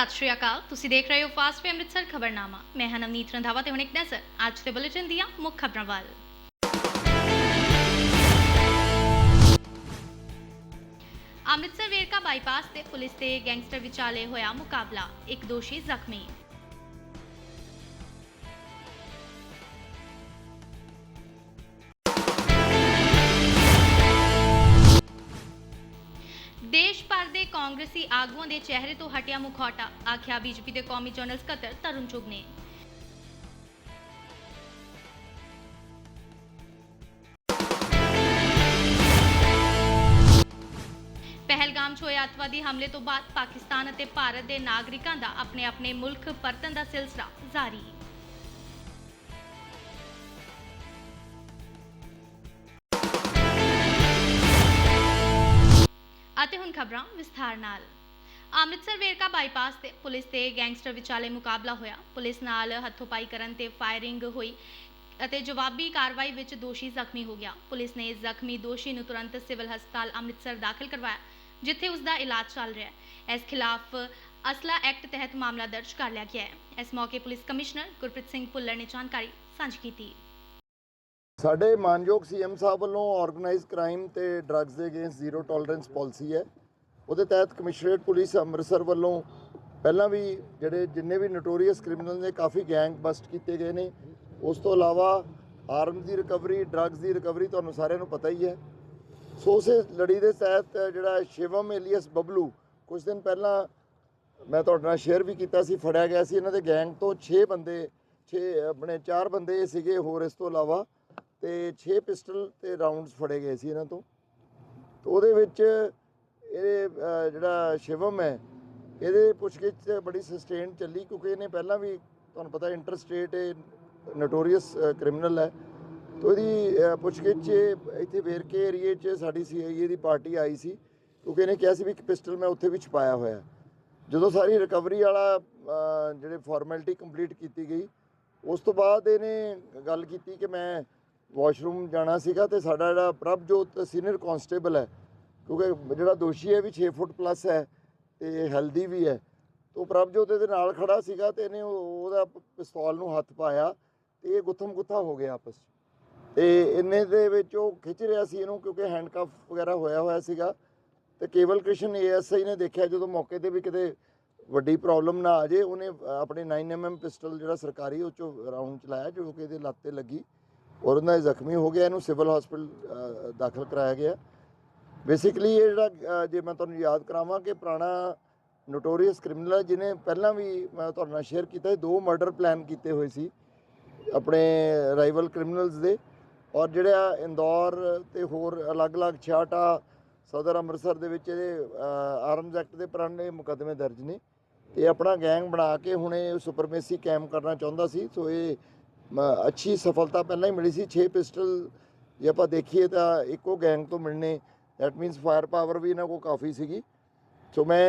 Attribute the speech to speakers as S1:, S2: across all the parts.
S1: ਸਤਿ ਸ਼੍ਰੀ ਅਕਾਲ। ਤੁਸੀਂ ਦੇਖ ਰਹੇ ਹੋ ਫਾਸਟ ਵੇ ਅੰਮ੍ਰਿਤਸਰ ਖਬਰਨਾਮਾ। ਮੈਂ ਹਾਂ ਨਵਨੀਤ ਰੰਧਾਵਾ ਤੇ ਹੁਣ ਇੱਕ ਨਜ਼ਰ ਅੱਜ ਦੇ ਬੁਲੇਟਿਨ ਦੀਆਂ ਮੁੱਖ ਖਬਰਾਂ ਵੱਲ। ਅੰਮ੍ਰਿਤਸਰ ਵੇਰਕਾ ਬਾਈਪਾਸ ਤੇ ਪੁਲਿਸ ਤੇ ਗੈਂਗਸਟਰ ਵਿਚਾਲੇ ਹੋਇਆ ਮੁਕਾਬਲਾ। ਇੱਕ ਦੋਸ਼ੀ ਜ਼ਖਮੀ। ਦੇਸ਼ ਭਰ ਦੇ ਕਾਂਗਰਸੀ ਆਗੂਆਂ ਦੇ ਚਿਹਰੇ ਤੋਂ ਹਟਿਆ ਮੁਖੌਟਾ, ਆਖਿਆ ਬੀਜੇਪੀ ਦੇ ਕੌਮੀ ਜਨਰਲ ਸਕੱਤਰ ਤਰੁਣ ਚੁਗ ਨੇ। ਪਹਿਲਗਾਮ 'ਚ ਹੋਏ ਅੱਤਵਾਦੀ ਹਮਲੇ ਤੋਂ ਬਾਅਦ ਪਾਕਿਸਤਾਨ ਅਤੇ ਭਾਰਤ ਦੇ ਨਾਗਰਿਕਾਂ ਦਾ ਆਪਣੇ ਆਪਣੇ ਮੁਲਕ ਪਰਤਣ ਦਾ ਸਿਲਸਿਲਾ ਜਾਰੀ। ਅਤੇ ਹੁਣ ਖਬਰਾਂ ਵਿਸਥਾਰ ਨਾਲ। ਅੰਮ੍ਰਿਤਸਰ ਵੇਰਕਾ ਬਾਈਪਾਸ ਤੇ ਪੁਲਿਸ ਤੇ ਗੈਂਗਸਟਰ ਵਿਚਾਲੇ ਮੁਕਾਬਲਾ ਹੋਇਆ। ਪੁਲਿਸ ਨਾਲ ਹੱਥੋਂਪਾਈ ਕਰਨ ਤੇ ਫਾਇਰਿੰਗ ਹੋਈ ਅਤੇ ਜਵਾਬੀ ਕਾਰਵਾਈ ਵਿੱਚ ਦੋਸ਼ੀ ਜ਼ਖਮੀ ਹੋ ਗਿਆ। ਪੁਲਿਸ ਨੇ ਜ਼ਖਮੀ ਦੋਸ਼ੀ ਨੂੰ ਤੁਰੰਤ ਸਿਵਲ ਹਸਪਤਾਲ ਅੰਮ੍ਰਿਤਸਰ ਦਾਖਲ ਕਰਵਾਇਆ, ਜਿੱਥੇ ਉਸ ਦਾ ਇਲਾਜ ਚੱਲ ਰਿਹਾ ਹੈ। ਇਸ ਖਿਲਾਫ ਅਸਲਾ ਐਕਟ ਤਹਿਤ ਮਾਮਲਾ ਦਰਜ ਕਰ ਲਿਆ ਗਿਆ ਹੈ। ਇਸ ਮੌਕੇ ਪੁਲਿਸ ਕਮਿਸ਼ਨਰ ਗੁਰਪ੍ਰੀਤ ਸਿੰਘ ਭੁੱਲਰ ਨੇ ਜਾਣਕਾਰੀ ਸਾਂਝੀ ਕੀਤੀ।
S2: ਸਾਡੇ ਮਾਨਯੋਗ ਸੀਐਮ ਸਾਹਿਬ ਵੱਲੋਂ ਆਰਗੇਨਾਈਜ਼ ਕ੍ਰਾਈਮ ਤੇ ਡਰੱਗਸ ਦੇ ਅਗੇਂਸਟ ਜ਼ੀਰੋ ਟੋਲਰੈਂਸ ਪਾਲਿਸੀ ਹੈ। ਉਹਦੇ ਤਹਿਤ ਕਮਿਸ਼ਨਰੇਟ ਪੁਲਿਸ ਅੰਮ੍ਰਿਤਸਰ ਵੱਲੋਂ ਪਹਿਲਾਂ ਵੀ ਜਿਹੜੇ ਜਿੰਨੇ ਵੀ ਨੋਟੋਰੀਅਸ ਕ੍ਰਿਮੀਨਲ ਨੇ, ਕਾਫੀ ਗੈਂਗ ਬਸਟ ਕੀਤੇ ਗਏ ਨੇ। ਉਸ ਤੋਂ ਇਲਾਵਾ ਆਰਮਸ ਦੀ ਰਿਕਵਰੀ ਡਰੱਗਸ ਦੀ ਰਿਕਵਰੀ ਤੁਹਾਨੂੰ ਸਾਰਿਆਂ ਨੂੰ ਪਤਾ ਹੀ ਹੈ। ਸੋ ਉਸੇ ਲੜੀ ਦੇ ਤਹਿਤ ਜਿਹੜਾ ਸ਼ਿਵਮ ਏਲੀਅਸ ਬਬਲੂ ਕੁਝ ਦਿਨ ਪਹਿਲਾਂ ਮੈਂ ਤੁਹਾਡੇ ਨਾਲ ਸ਼ੇਅਰ ਵੀ ਕੀਤਾ ਸੀ, ਫੜਿਆ ਗਿਆ ਸੀ। ਇਹਨਾਂ ਦੇ ਗੈਂਗ ਤੋਂ 6 ਬੰਦੇ 6 ਆਪਣੇ 4 ਬੰਦੇ ਸੀਗੇ ਹੋਰ ਇਸ ਤੋਂ ਇਲਾਵਾ। ਤੇ 6 ਪਿਸਟਲ ਤੇ ਰਾਉਂਡਸ ਫੜੇ ਗਏ ਸੀ ਇਹਨਾਂ ਤੋਂ। ਤੇ ਉਹਦੇ ਵਿੱਚ ਇਹ ਜਿਹੜਾ ਸ਼ਿਵਮ ਹੈ, ਇਹਦੇ ਪੁੱਛਗਿੱਛ ਬੜੀ ਸਸਟੇਨ ਚੱਲੀ ਕਿਉਂਕਿ ਇਹਨੇ ਪਹਿਲਾਂ ਵੀ ਤੁਹਾਨੂੰ ਪਤਾ ਇੰਟਰ ਸਟੇਟ ਇਹ ਨੋਟੋਰੀਅਸ ਕ੍ਰਿਮੀਨਲ ਹੈ। ਤੇ ਉਹਦੀ ਪੁੱਛਗਿੱਛ ਇੱਥੇ ਵੇਰਕੇ ਏਰੀਏ 'ਚ ਸਾਡੀ ਸੀਆਈਏ ਦੀ ਪਾਰਟੀ ਆਈ ਸੀ ਕਿਉਂਕਿ ਇਹਨੇ ਕਿਹਾ ਸੀ ਵੀ ਇੱਕ ਪਿਸਟਲ ਮੈਂ ਉੱਥੇ ਵੀ ਛੁਪਾਇਆ ਹੋਇਆ। ਜਦੋਂ ਸਾਰੀ ਰਿਕਵਰੀ ਵਾਲਾ ਜਿਹੜੇ ਫਾਰਮੈਲਿਟੀ ਕੰਪਲੀਟ ਕੀਤੀ ਗਈ, ਉਸ ਤੋਂ ਬਾਅਦ ਇਹਨੇ ਗੱਲ ਕੀਤੀ ਕਿ ਮੈਂ ਵਾਸ਼ਰੂਮ ਜਾਣਾ ਸੀਗਾ ਤੇ ਸਾਡਾ ਜਿਹੜਾ ਪ੍ਰਭਜੋਤ ਸੀਨੀਅਰ ਕਾਂਸਟੇਬਲ ਹੈ, ਕਿਉਂਕਿ ਜਿਹੜਾ ਦੋਸ਼ੀ ਹੈ ਵੀ 6 ਫੁੱਟ ਪਲੱਸ ਹੈ ਤੇ ਹੈਲਦੀ ਵੀ ਹੈ, ਤੋਂ ਪ੍ਰਭਜੋਤ ਦੇ ਨਾਲ ਖੜਾ ਸੀਗਾ ਤੇ ਇਹਨੇ ਉਹ- ਉਹਦਾ ਪਿਸਤੌਲ ਨੂੰ ਹੱਥ ਪਾਇਆ ਤੇ ਇਹ ਗੁੱਥਮ ਗੁੱਥਾ ਹੋ ਗਿਆ ਆਪਸ 'ਚ। ਤੇ ਇੰਨੇ ਦੇ ਵਿੱਚ ਉਹ ਖਿੱਚ ਰਿਹਾ ਸੀ ਇਹਨੂੰ ਕਿਉਂਕਿ ਹੈਂਡਕਫ ਵਗੈਰਾ ਹੋਇਆ ਹੋਇਆ ਸੀਗਾ ਤੇ ਕੇਵਲ ਕ੍ਰਿਸ਼ਨ ਏਐਸਆਈ ਨੇ ਦੇਖਿਆ ਜਦੋਂ ਮੌਕੇ ਤੇ ਵੀ ਕਿਤੇ ਵੱਡੀ ਪ੍ਰੋਬਲਮ ਨਾ ਆ ਜੇ ਉਹਨੇ ਆਪਣੇ 9mm ਪਿਸਟਲ ਜਿਹੜਾ ਸਰਕਾਰੀ ਉਹ ਚੋਂ ਰਾਉਂਡ ਚਲਾਇਆ ਜੋ ਕਿ ਇਹਦੇ ਲੱਤ ਤੇ ਲੱਗੀ। ਔਰ ਉਹਨਾਂ ਇਹ ਜ਼ਖਮੀ ਹੋ ਗਿਆ ਇਹਨੂੰ ਸਿਵਲ ਹਸਪੀਟਲ ਦਾਖਲ ਕਰਾਇਆ ਗਿਆ। ਬੇਸਿਕਲੀ ਇਹ ਜਿਹੜਾ ਜੇ ਮੈਂ ਤੁਹਾਨੂੰ ਯਾਦ ਕਰਾਵਾਂ ਕਿ ਪੁਰਾਣਾ ਨੋਟੋਰੀਅਸ ਕ੍ਰਿਮੀਨਲ ਹੈ ਜਿਹਨੇ ਪਹਿਲਾਂ ਵੀ ਮੈਂ ਤੁਹਾਡੇ ਨਾਲ ਸ਼ੇਅਰ ਕੀਤਾ ਸੀ, ਦੋ ਮਰਡਰ ਪਲਾਨ ਕੀਤੇ ਹੋਏ ਸੀ ਆਪਣੇ ਰਾਈਵਲ ਕ੍ਰਿਮੀਨਲਸ ਦੇ। ਔਰ ਜਿਹੜਾ ਇੰਦੌਰ ਤੇ ਹੋਰ ਅਲੱਗ-ਅਲੱਗ ਛਾਟਾ ਸਦਰ ਅੰਮ੍ਰਿਤਸਰ ਦੇ ਵਿੱਚ ਇਹਦੇ ਆਰਮਜ਼ ਐਕਟ ਦੇ ਪੁਰਾਣੇ ਮੁਕੱਦਮੇ ਦਰਜ ਨੇ। ਤੇ ਆਪਣਾ ਗੈਂਗ ਬਣਾ ਕੇ ਹੁਣ ਇਹ ਸੁਪਰਮੇਸੀ ਕਾਇਮ ਕਰਨਾ ਚਾਹੁੰਦਾ ਸੀ ਸੋ ਇਹ ਅੱਛੀ ਸਫਲਤਾ ਪਹਿਲਾਂ ਹੀ ਮਿਲੀ ਸੀ 6 ਪਿਸਟਲ ਜੇ ਆਪਾਂ ਦੇਖੀਏ ਤਾਂ ਇੱਕੋ ਗੈਂਗ ਤੋਂ ਮਿਲਣੇ ਦੈਟ ਮੀਨਸ ਫਾਇਰ ਪਾਵਰ ਵੀ ਇਹਨਾਂ ਕੋਲ ਕਾਫੀ ਸੀਗੀ ਸੋ ਮੈਂ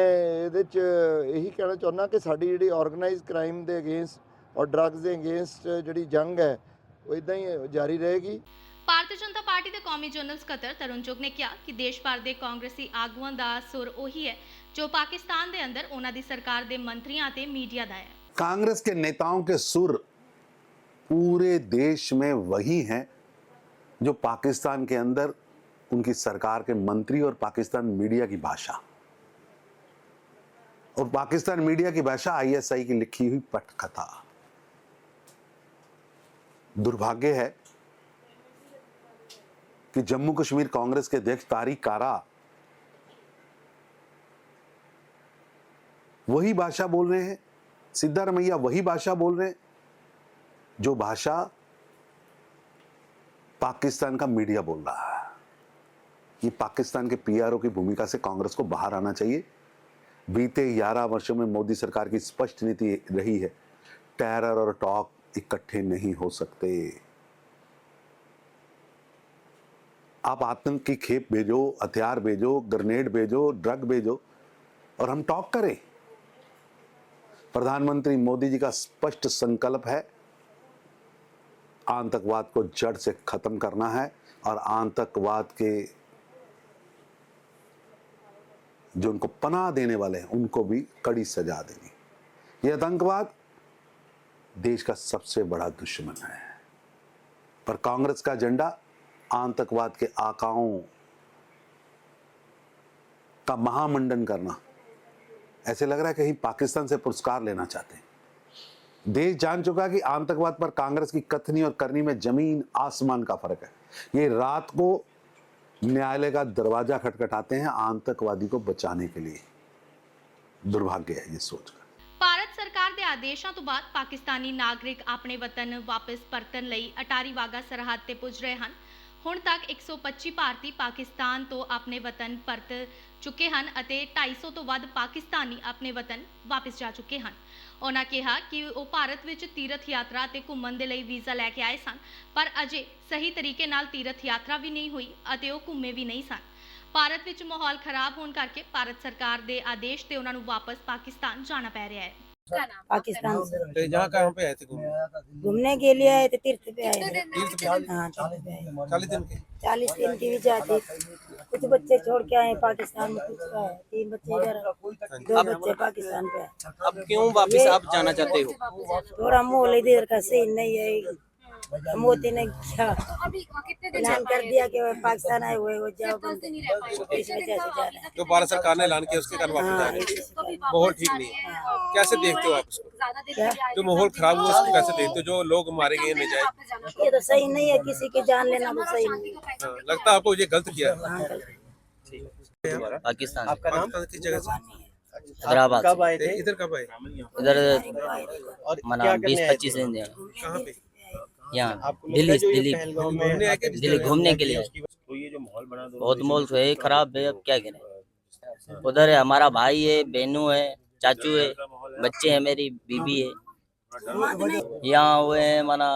S2: ਇਹਦੇ ਚ ਇਹੀ ਕਹਿਣਾ ਚਾਹੁੰਦਾ ਕਿ ਸਾਡੀ ਜਿਹੜੀ ਆਰਗੇਨਾਈਜ਼ ਕ੍ਰਾਈਮ ਦੇ ਅਗੇਂਸਟ ਔਰ ਡਰੱਗਸ ਦੇ ਅਗੇਂਸਟ ਜਿਹੜੀ ਜੰਗ ਹੈ ਉਹ ਇਦਾਂ ਹੀ ਜਾਰੀ ਰਹੇਗੀ
S1: ਭਾਰਤੀ ਜਨਤਾ ਪਾਰਟੀ ਦੇ ਕੌਮੀ ਜਨਰਲ ਸਕੱਤਰ ਤਰੁਣ ਚੁਗ ਨੇ ਕਿਹਾ ਕਿ ਦੇਸ਼ ਭਰ ਦੇ ਕਾਂਗਰਸੀ ਆਗੂਆਂ ਦਾ ਸੁਰ ਉਹੀ ਹੈ ਜੋ ਪਾਕਿਸਤਾਨ ਦੇ ਅੰਦਰ ਉਹਨਾਂ ਦੀ ਸਰਕਾਰ ਦੇ ਮੰਤਰੀਆਂ ਅਤੇ ਮੀਡੀਆ ਦਾ ਹੈ
S3: कांग्रेस के नेताओं के सुर पूरे देश में वही हैं जो पाकिस्तान के अंदर उनकी सरकार के मंत्री और पाकिस्तान मीडिया की भाषा। और पाकिस्तान मीडिया की भाषा आईएसआई की लिखी हुई पटकथा। दुर्भाग्य है कि जम्मू कश्मीर कांग्रेस के अध्यक्ष तारिक कारा वही भाषा बोल रहे हैं, सिद्धारमैया वही भाषा बोल रहे हैं जो भाषा पाकिस्तान का मीडिया बोल रहा है। ये पाकिस्तान के पीआरओ की भूमिका से कांग्रेस को बाहर आना चाहिए। बीते 11 वर्षों में मोदी सरकार की स्पष्ट नीति रही है टेरर और टॉक इकट्ठे नहीं हो सकते। आप आतंक की खेप भेजो, हथियार भेजो ग्रेनेड भेजो ड्रग भेजो और हम टॉक करें। प्रधानमंत्री मोदी जी का स्पष्ट संकल्प है आतंकवाद को जड़ से खत्म करना है और आतंकवाद के जो उनको पनाह देने वाले हैं, उनको भी कड़ी सजा देनी। ये आतंकवाद देश का सबसे बड़ा दुश्मन है। पर कांग्रेस का एजेंडा, आतंकवाद के आकाओं का महामंडन करना। ऐसे लग रहा है कहीं पाकिस्तान से पुरस्कार लेना चाहते हैं। देश जान चुका है कि आतंकवाद पर कांग्रेस की कथनी और करनी में जमीन आसमान का फर्क है ये रात को न्यायालय का दरवाजा खटखटाते हैं आतंकवादी को बचाने के लिए दुर्भाग्य है ये सोचकर
S1: ਭਾਰਤ ਸਰਕਾਰ ਦੇ ਆਦੇਸ਼ਾਂ ਤੋਂ ਬਾਅਦ ਪਾਕਿਸਤਾਨੀ ਨਾਗਰਿਕ ਆਪਣੇ ਵਤਨ ਵਾਪਸ ਪਰਤਣ ਲਈ ਅਟਾਰੀ ਵਾਗਾ ਸਰਹੱਦ ਤੇ ਪੁੱਜ ਰਹੇ ਹਨ ਹੁਣ ਤੱਕ 125 ਭਾਰਤੀ ਪਾਕਿਸਤਾਨ ਤੋਂ ਆਪਣੇ ਵਤਨ ਪਰਤ ਚੁੱਕੇ ਹਨ ਅਤੇ 250 ਤੋਂ ਵੱਧ ਪਾਕਿਸਤਾਨੀ ਆਪਣੇ ਵਤਨ ਵਾਪਸ ਜਾ ਚੁੱਕੇ ਹਨ। ਉਹਨਾਂ ਕਿਹਾ ਕਿ ਉਹ ਭਾਰਤ ਵਿੱਚ ਤੀਰਥ ਯਾਤਰਾ ਤੇ ਘੁੰਮਣ ਦੇ ਲਈ ਵੀਜ਼ਾ ਲੈ ਕੇ ਆਏ ਸਨ, ਪਰ ਅਜੇ ਸਹੀ ਤਰੀਕੇ ਨਾਲ ਤੀਰਥ ਯਾਤਰਾ ਵੀ ਨਹੀਂ ਹੋਈ ਅਤੇ ਉਹ ਘੁੰਮੇ ਵੀ ਨਹੀਂ ਸਨ। ਭਾਰਤ ਵਿੱਚ ਮਾਹੌਲ ਖਰਾਬ ਹੋਣ ਕਰਕੇ ਭਾਰਤ ਸਰਕਾਰ ਦੇ ਆਦੇਸ਼ ਤੇ ਉਹਨਾਂ ਨੂੰ ਵਾਪਸ ਪਾਕਿਸਤਾਨ ਜਾਣਾ ਪੈ ਰਿਹਾ ਹੈ।
S4: पाकिस्तान से
S5: तो यहाँ कहाँ पे आए थे घूमने
S4: घूमने के लिए आए थे तीर्थ पे आए हैं।
S5: तीर्थ पे आए?
S4: हाँ तीर्थ पे आए
S5: चालीस दिन के
S4: चालीस दिन की वीजा थी कुछ बच्चे छोड़ के आए पाकिस्तान में कुछ आए तीन बच्चे इधर दो बच्चे पाकिस्तान पे आए
S5: अब क्यों वापस आप जाना चाहते हो
S4: थोड़ा माहौल इधर का सही नहीं है मोदी ने क्या? ऐलान कर दिया कि वो पाकिस्तान आए हुए वो जाओ
S6: ही
S4: जा
S5: भारत सरकार ने ऐलान किया उसके कारण वापस
S4: हाँ
S6: तो भी
S5: माहौल ठीक नहीं है। कैसे देखते हो आप इसको
S6: ज़्यादा दिन
S4: क्या?
S6: के लिए आए
S5: जो माहौल
S6: तो
S5: खराब हुआ उसको कैसे देखते हो? जो लोग मारे गए
S6: वापस जाना पड़ेगा।
S4: ये तो सही नहीं है किसी की जान लेना तो सही नहीं हाँ,
S5: लगता है आपको ये गलत किया।
S7: पाकिस्तान।
S5: आपका नाम? किस जगह से।
S7: हैदराबाद
S8: कब आए थे?
S5: इधर कब आए?
S7: इधर मना बीस पच्चीस दिन
S5: कहाँ पे?
S7: यहाँ
S8: आपको लगता
S7: दिल्ली
S8: है जो ये
S7: दिल्ली
S8: पहलगाम में
S5: घूमने आए के
S7: दिल्ली घूमने के लिए
S8: तो ये जो माहौल बना दोनों
S7: बहुत
S8: देशों
S7: मोल तो है खराब है अब क्या करें उधर है हमारा भाई है बहनू है चाचू है बच्चे हैं मेरी बीबी है यहाँ हुए हैं माना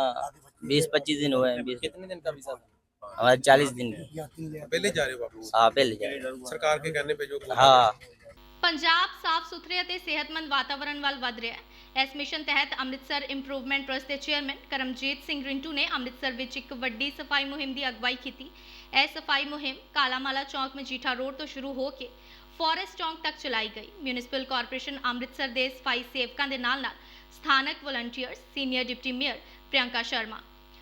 S7: बीस पच्चीस दिन हुए हैं बीस
S5: कितने दिन का वीजा था
S7: हमारे चालीस दिन की
S5: पहले जा रहे हो वापस
S7: हाँ पहले जाए
S5: सरकार के कहने पे जो
S7: हाँ
S1: ਪੰਜਾਬ ਸਾਫ਼ ਸੁਥਰੇ ਅਤੇ ਸਿਹਤਮੰਦ ਵਾਤਾਵਰਣ ਵੱਲ ਵਧ ਰਿਹਾ ਹੈ ਇਸ ਮਿਸ਼ਨ ਤਹਿਤ ਅੰਮ੍ਰਿਤਸਰ ਇੰਪਰੂਵਮੈਂਟ ਟਰਸਟ ਦੇ ਚੇਅਰਮੈਨ ਕਰਮਜੀਤ ਸਿੰਘ ਰਿੰਟੂ ਨੇ ਅੰਮ੍ਰਿਤਸਰ ਵਿੱਚ ਇੱਕ ਵੱਡੀ ਸਫ਼ਾਈ ਮੁਹਿੰਮ ਦੀ ਅਗਵਾਈ ਕੀਤੀ। ਇਹ ਸਫ਼ਾਈ ਮੁਹਿੰਮ ਕਾਲਾਮਾਲਾ ਚੌਂਕ ਮਜੀਠਾ ਰੋਡ ਤੋਂ ਸ਼ੁਰੂ ਹੋ ਕੇ ਫੋਰੈਸਟ ਚੌਂਕ ਤੱਕ ਚਲਾਈ ਗਈ। ਮਿਊਨਿਸਪਲ ਕਾਰਪੋਰੇਸ਼ਨ ਅੰਮ੍ਰਿਤਸਰ ਦੇ ਸਫ਼ਾਈ ਸੇਵਕਾਂ ਦੇ ਨਾਲ ਨਾਲ ਸਥਾਨਕ volunteers senior deputy mayor Priyanka Sharma,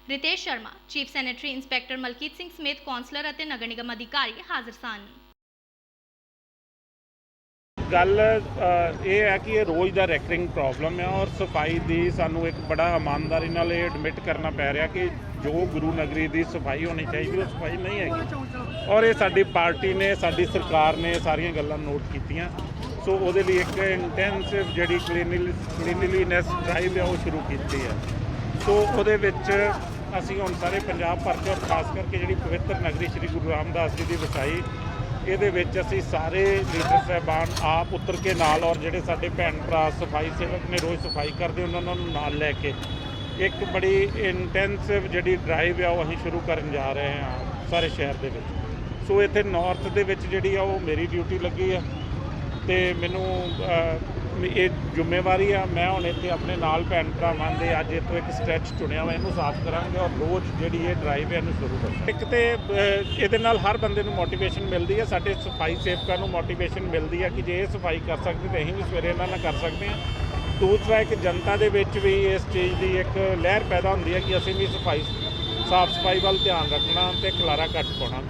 S1: Ritesh Sharma chief sanitary inspector Malkit Singh ਸਮੇਤ ਕੌਂਸਲਰ ਅਤੇ ਨਗਰ ਨਿਗਮ ਅਧਿਕਾਰੀ ਹਾਜ਼ਰ ਸਨ।
S9: ਗੱਲ ਇਹ ਹੈ ਕਿ ਇਹ ਰੋਜ਼ ਦਾ ਰੈਕਰਿੰਗ ਪ੍ਰੋਬਲਮ ਹੈ ਔਰ ਸਫ਼ਾਈ ਦੀ ਸਾਨੂੰ ਇੱਕ ਬੜਾ ਇਮਾਨਦਾਰੀ ਨਾਲ ਇਹ ਐਡਮਿਟ ਕਰਨਾ ਪੈ ਰਿਹਾ ਕਿ ਜੋ ਗੁਰੂ ਨਗਰੀ ਦੀ ਸਫ਼ਾਈ ਹੋਣੀ ਚਾਹੀਦੀ, ਉਹ ਸਫ਼ਾਈ ਨਹੀਂ ਹੈਗੀ। ਔਰ ਇਹ ਸਾਡੀ ਪਾਰਟੀ ਨੇ, ਸਾਡੀ ਸਰਕਾਰ ਨੇ ਸਾਰੀਆਂ ਗੱਲਾਂ ਨੋਟ ਕੀਤੀਆਂ। ਸੋ ਉਹਦੇ ਲਈ ਇੱਕ ਇੰਟੈਂਸਿਵ ਜਿਹੜੀ ਕਲੀਨਲੀਨੈਸ ਡਰਾਈਵ ਹੈ, ਉਹ ਸ਼ੁਰੂ ਕੀਤੀ ਹੈ। ਸੋ ਉਹਦੇ ਵਿੱਚ ਅਸੀਂ ਹੁਣ ਸਾਰੇ ਪੰਜਾਬ ਭਰ 'ਚ ਔਰ ਖਾਸ ਕਰਕੇ ਜਿਹੜੀ ਪਵਿੱਤਰ ਨਗਰੀ ਸ੍ਰੀ ਗੁਰੂ ਰਾਮਦਾਸ ਜੀ ਦੀ ਵਸਾਈ ਇਹਦੇ ਵਿੱਚ ਅਸੀਂ ਸਾਰੇ ਲੀਡਰ ਸਾਹਿਬਾਨ ਆਪ ਉਤਰ ਕੇ ਨਾਲ ਔਰ ਜਿਹੜੇ ਸਾਡੇ ਭੈਣ ਭਰਾ ਸਫ਼ਾਈ ਸੇਵਕ ਨੇ ਰੋਜ਼ ਸਫ਼ਾਈ ਕਰਦੇ, ਉਹਨਾਂ ਨੂੰ ਨਾਲ ਲੈ ਕੇ ਇੱਕ ਬੜੀ ਇੰਟੈਂਸਿਵ ਜਿਹੜੀ ਡਰਾਈਵ ਆ ਉਹ ਅਸੀਂ ਸ਼ੁਰੂ ਕਰਨ ਜਾ ਰਹੇ ਹਾਂ ਸਾਰੇ ਸ਼ਹਿਰ ਦੇ ਵਿੱਚ। ਸੋ ਇੱਥੇ ਨਾਰਥ ਦੇ ਵਿੱਚ ਜਿਹੜੀ ਆ ਉਹ ਮੇਰੀ ਡਿਊਟੀ ਲੱਗੀ ਆ ਤੇ ਮੈਨੂੰ ਇਹ ਜ਼ਿੰਮੇਵਾਰੀ ਆ। ਮੈਂ ਹੁਣ ਇੱਥੇ ਆਪਣੇ ਨਾਲ ਭੈਣ ਭਰਾਵਾਂ ਦੇ ਅੱਜ ਇੱਥੋਂ ਇੱਕ ਸਟ੍ਰੈਚ ਚੁਣਿਆ ਵਾ, ਇਹਨੂੰ ਸਾਫ਼ ਕਰਾਂਗੇ ਔਰ ਰੋਜ਼ ਜਿਹੜੀ ਇਹ ਡਰਾਈਵ ਹੈ ਇਹਨੂੰ ਸ਼ੁਰੂ ਕਰਾਂਗੇ ਇੱਕ ਤੇ ਇਹਦੇ ਨਾਲ ਹਰ ਬੰਦੇ ਨੂੰ ਮੋਟੀਵੇਸ਼ਨ ਮਿਲਦੀ ਹੈ ਸਾਡੇ ਸਫ਼ਾਈ ਸੇਵਕਾਂ ਨੂੰ ਮੋਟੀਵੇਸ਼ਨ ਮਿਲਦੀ ਹੈ ਕਿ ਜੇ ਇਹ ਸਫ਼ਾਈ ਕਰ ਸਕਦੇ, ਤਾਂ ਅਸੀਂ ਵੀ ਸਵੇਰੇ ਇਹਨਾਂ ਨਾਲ ਕਰ ਸਕਦੇ ਹਾਂ ਦੂਸਰਾ, ਇੱਕ ਜਨਤਾ ਦੇ ਵਿੱਚ ਵੀ ਇਸ ਚੀਜ਼ ਦੀ ਇੱਕ ਲਹਿਰ ਪੈਦਾ ਹੁੰਦੀ ਹੈ ਕਿ ਅਸੀਂ ਵੀ ਸਫ਼ਾਈ, ਸਾਫ਼ ਸਫ਼ਾਈ ਵੱਲ ਧਿਆਨ ਰੱਖਣਾ ਤੇ ਖਲਾਰਾ ਘੱਟ ਪਾਉਣਾ।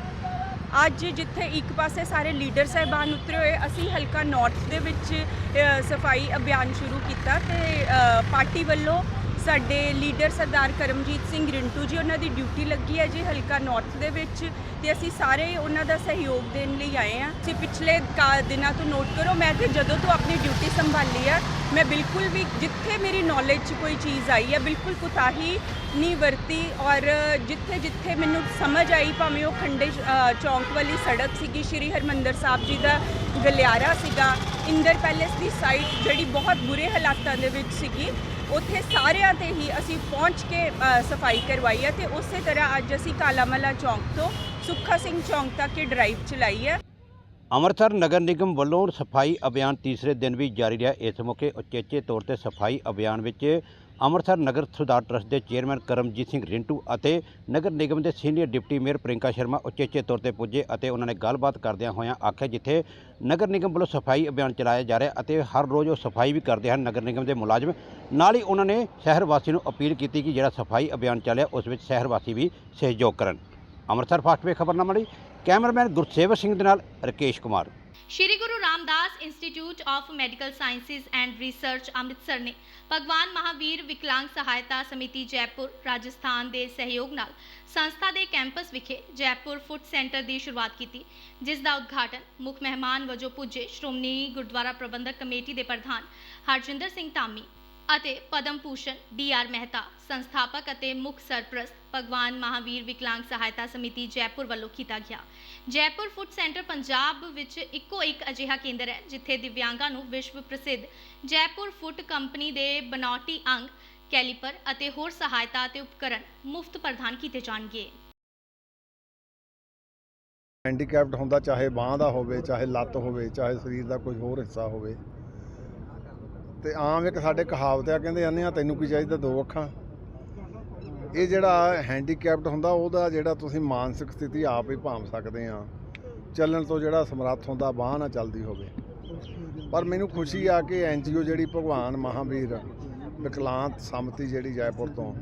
S10: ਅੱਜ ਜਿੱਥੇ ਇੱਕ ਪਾਸੇ ਸਾਰੇ ਲੀਡਰ ਸਾਹਿਬਾਨ ਉਤਰੇ ਹੋਏ, ਅਸੀਂ ਹਲਕਾ ਨਾਰਥ ਦੇ ਵਿੱਚ ਸਫ਼ਾਈ ਅਭਿਆਨ ਸ਼ੁਰੂ ਕੀਤਾ ਤੇ ਪਾਰਟੀ ਵੱਲੋਂ ਸਾਡੇ ਲੀਡਰ ਸਰਦਾਰ ਕਰਮਜੀਤ ਸਿੰਘ ਰਿੰਟੂ ਜੀ ਉਹਨਾਂ ਦੀ ਡਿਊਟੀ ਲੱਗੀ ਹੈ ਜੀ ਹਲਕਾ ਨਾਰਥ ਦੇ ਵਿੱਚ ਤੇ ਅਸੀਂ ਸਾਰੇ ਉਹਨਾਂ ਦਾ ਸਹਿਯੋਗ ਦੇਣ ਲਈ ਆਏ ਆ ਤੁਸੀਂ ਪਿਛਲੇ ਕਾ- ਦਿਨਾਂ ਤੋਂ ਨੋਟ ਕਰੋ, ਮੈਂ ਤੇ ਜਦੋਂ ਤੋਂ ਆਪਣੀ ਡਿਊਟੀ ਸੰਭਾਲੀ ਆ, ਮੈਂ ਬਿਲਕੁਲ ਵੀ ਜਿੱਥੇ ਮੇਰੀ ਨੌਲੇਜ 'ਚ ਕੋਈ ਚੀਜ਼ ਆਈ ਹੈ, ਬਿਲਕੁਲ ਕੁਤਾਹੀ ਨਹੀਂ ਵਰਤੀ ਔਰ ਜਿੱਥੇ ਜਿੱਥੇ ਮੈਨੂੰ ਸਮਝ ਆਈ, ਭਾਵੇਂ ਉਹ ਖੰਡੇ ਚੌਂਕ ਵਾਲੀ ਸੜਕ ਸੀਗੀ, ਸ਼੍ਰੀ ਹਰਮੰਦਰ ਸਾਹਿਬ ਜੀ ਦਾ ਗਲਿਆਰਾ ਸੀਗਾ। ਇੰਦਰ ਪੈਲੇਸ ਦੀ ਸਾਈਟ ਜਿਹੜੀ ਬਹੁਤ ਬੁਰੇ ਹਾਲਾਤਾਂ ਦੇ ਵਿੱਚ ਸੀਗੀ, ਉੱਥੇ ਸਾਰਿਆਂ ਤੇ ਹੀ ਅਸੀਂ ਪਹੁੰਚ ਕੇ ਸਫ਼ਾਈ ਕਰਵਾਈ ਹੈ ਤੇ ਉਸੇ ਤਰ੍ਹਾਂ ਅੱਜ ਅਸੀਂ ਕਾਲਾਮਲਾ ਚੌਂਕ ਤੋਂ ਸੁੱਖਾ ਸਿੰਘ ਚੌਂਕ ਤੱਕ ਇਹ ਡਰਾਈਵ ਚਲਾਈ ਹੈ।
S8: ਅੰਮ੍ਰਿਤਸਰ ਨਗਰ ਨਿਗਮ ਵੱਲੋਂ ਸਫ਼ਾਈ ਅਭਿਆਨ ਤੀਸਰੇ ਦਿਨ ਵੀ ਜਾਰੀ ਰਿਹਾ। ਇਸ ਮੌਕੇ ਉਚੇਚੇ ਤੌਰ ਤੇ ਸਫ਼ਾਈ ਅਭਿਆਨ ਵਿੱਚ ਅੰਮ੍ਰਿਤਸਰ ਨਗਰ ਸੁਧਾਰ ਟਰਸਟ ਦੇ ਚੇਅਰਮੈਨ ਕਰਮਜੀਤ ਸਿੰਘ ਰਿੰਟੂ ਅਤੇ ਨਗਰ ਨਿਗਮ ਦੇ senior deputy mayor Priyanka Sharma ਉਚੇਚੇ ਤੌਰ ਤੇ ਪੁੱਜੇ ਅਤੇ ਉਹਨਾਂ ਨੇ ਗੱਲਬਾਤ ਕਰਦਿਆਂ ਹੋਇਆਂ ਆਖਿਆ ਜਿੱਥੇ ਨਗਰ ਨਿਗਮ ਵੱਲੋਂ ਸਫ਼ਾਈ ਅਭਿਆਨ ਚਲਾਇਆ ਜਾ ਰਿਹਾ ਅਤੇ ਹਰ ਰੋਜ਼ ਉਹ ਸਫ਼ਾਈ ਵੀ ਕਰਦੇ ਹਨ, ਨਗਰ ਨਿਗਮ ਦੇ ਮੁਲਾਜ਼ਮ। ਨਾਲ ਹੀ ਉਹਨਾਂ ਨੇ ਸ਼ਹਿਰ ਵਾਸੀ ਨੂੰ ਅਪੀਲ ਕੀਤੀ ਕਿ ਜਿਹੜਾ ਸਫ਼ਾਈ ਅਭਿਆਨ ਚੱਲਿਆ, ਉਸ ਵਿੱਚ ਸ਼ਹਿਰ ਵਾਸੀ ਵੀ ਸਹਿਯੋਗ ਕਰਨ। ਅੰਮ੍ਰਿਤਸਰ ਫਾਸਟ ਵੇ ਖਬਰਨਾਮਾ ਲਈ ਕੈਮਰਾਮੈਨ ਗੁਰਸੇਵਕ ਸਿੰਘ ਦੇ ਨਾਲ Rakesh Kumar.
S1: Shri Guru Ramdas institute of medical sciences and research Amritsar ਨੇ ਭਗਵਾਨ ਮਹਾਵੀਰ ਵਿਕਲਾਂਗ ਸਹਾਇਤਾ ਸਮਿਤੀ ਜੈਪੁਰ, ਰਾਜਸਥਾਨ ਦੇ ਸਹਿਯੋਗ ਨਾਲ ਸੰਸਥਾ ਦੇ ਕੈਂਪਸ ਵਿਖੇ ਜੈਪੁਰ ਫੁੱਟ ਸੈਂਟਰ ਦੀ ਸ਼ੁਰੂਆਤ ਕੀਤੀ, ਜਿਸ ਦਾ ਉਦਘਾਟਨ ਮੁੱਖ ਮਹਿਮਾਨ ਵਜੋਂ ਪੁੱਜੇ ਸ਼੍ਰੋਮਣੀ ਗੁਰਦੁਆਰਾ ਪ੍ਰਬੰਧਕ ਕਮੇਟੀ ਦੇ ਪ੍ਰਧਾਨ ਹਰਜਿੰਦਰ ਸਿੰਘ ਧਾਮੀ ਅਤੇ ਪਦਮ ਭੂਸ਼ਣ ਡੀ ਆਰ ਮਹਿਤਾ, ਸੰਸਥਾਪਕ ਅਤੇ ਮੁੱਖ ਸਰਪ੍ਰਸਤ ਭਗਵਾਨ ਮਹਾਵੀਰ ਵਿਕਲਾਂਗ ਸਹਾਇਤਾ ਸਮਿਤੀ ਜੈਪੁਰ ਵੱਲੋਂ ਕੀਤਾ ਗਿਆ। ਜੈਪੁਰ ਫੁੱਟ ਸੈਂਟਰ ਪੰਜਾਬ ਵਿੱਚ ਇੱਕੋ ਇੱਕ ਅਜਿਹਾ ਕੇਂਦਰ ਹੈ, ਜਿੱਥੇ ਦਿਵਿਆਂਗਾਂ ਨੂੰ ਵਿਸ਼ਵ ਪ੍ਰਸਿੱਧ ਜੈਪੁਰ ਫੁੱਟ ਕੰਪਨੀ ਦੇ ਬਨਾਵਟੀ ਅੰਗ, ਕੈਲੀਪਰ ਅਤੇ ਹੋਰ ਸਹਾਇਤਾ ਅਤੇ ਉਪਕਰਨ ਮੁਫਤ ਪ੍ਰਦਾਨ ਕੀਤੇ ਜਾਣਗੇ।
S11: ਹੈਂਡੀਕੈਪਡ ਹੁੰਦਾ ਚਾਹੇ ਬਾਹ ਦਾ ਹੋਵੇ, ਚਾਹੇ ਲੱਤ ਹੋਵੇ, ਚਾਹੇ ਸਰੀਰ ਦਾ ਕੋਈ ਹੋਰ ਹਿੱਸਾ ਹੋਵੇ। ਤੇ ਆਮ ਇੱਕ ਸਾਡੇ ਕਹਾਵਤ ਆ, ਕਹਿੰਦੇ ਆਨੇ ਆ ਤੈਨੂੰ ਕੀ ਚਾਹੀਦਾ, ਦੋ ਅੱਖਾਂ। ਇਹ ਜਿਹੜਾ ਹੈਂਡੀਕੈਪਡ ਹੁੰਦਾ, ਉਹਦਾ ਜਿਹੜਾ ਤੁਸੀਂ ਮਾਨਸਿਕ ਸਥਿਤੀ ਆਪ ਹੀ ਭਾਂਵ ਸਕਦੇ ਆ। ਚੱਲਣ ਤੋਂ ਜਿਹੜਾ ਸਮਰੱਥ ਹੁੰਦਾ, ਬਾਹ ਨਾ ਚੱਲਦੀ ਹੋਵੇ। ਪਰ ਮੈਨੂੰ ਖੁਸ਼ੀ ਆ ਕਿ ਐਨਜੀਓ ਜਿਹੜੀ ਭਗਵਾਨ ਮਹਾਵੀਰ ਵਿਕਲਾਂਤ ਸਮਤੀ ਜਿਹੜੀ ਜੈਪੁਰ ਤੋਂ,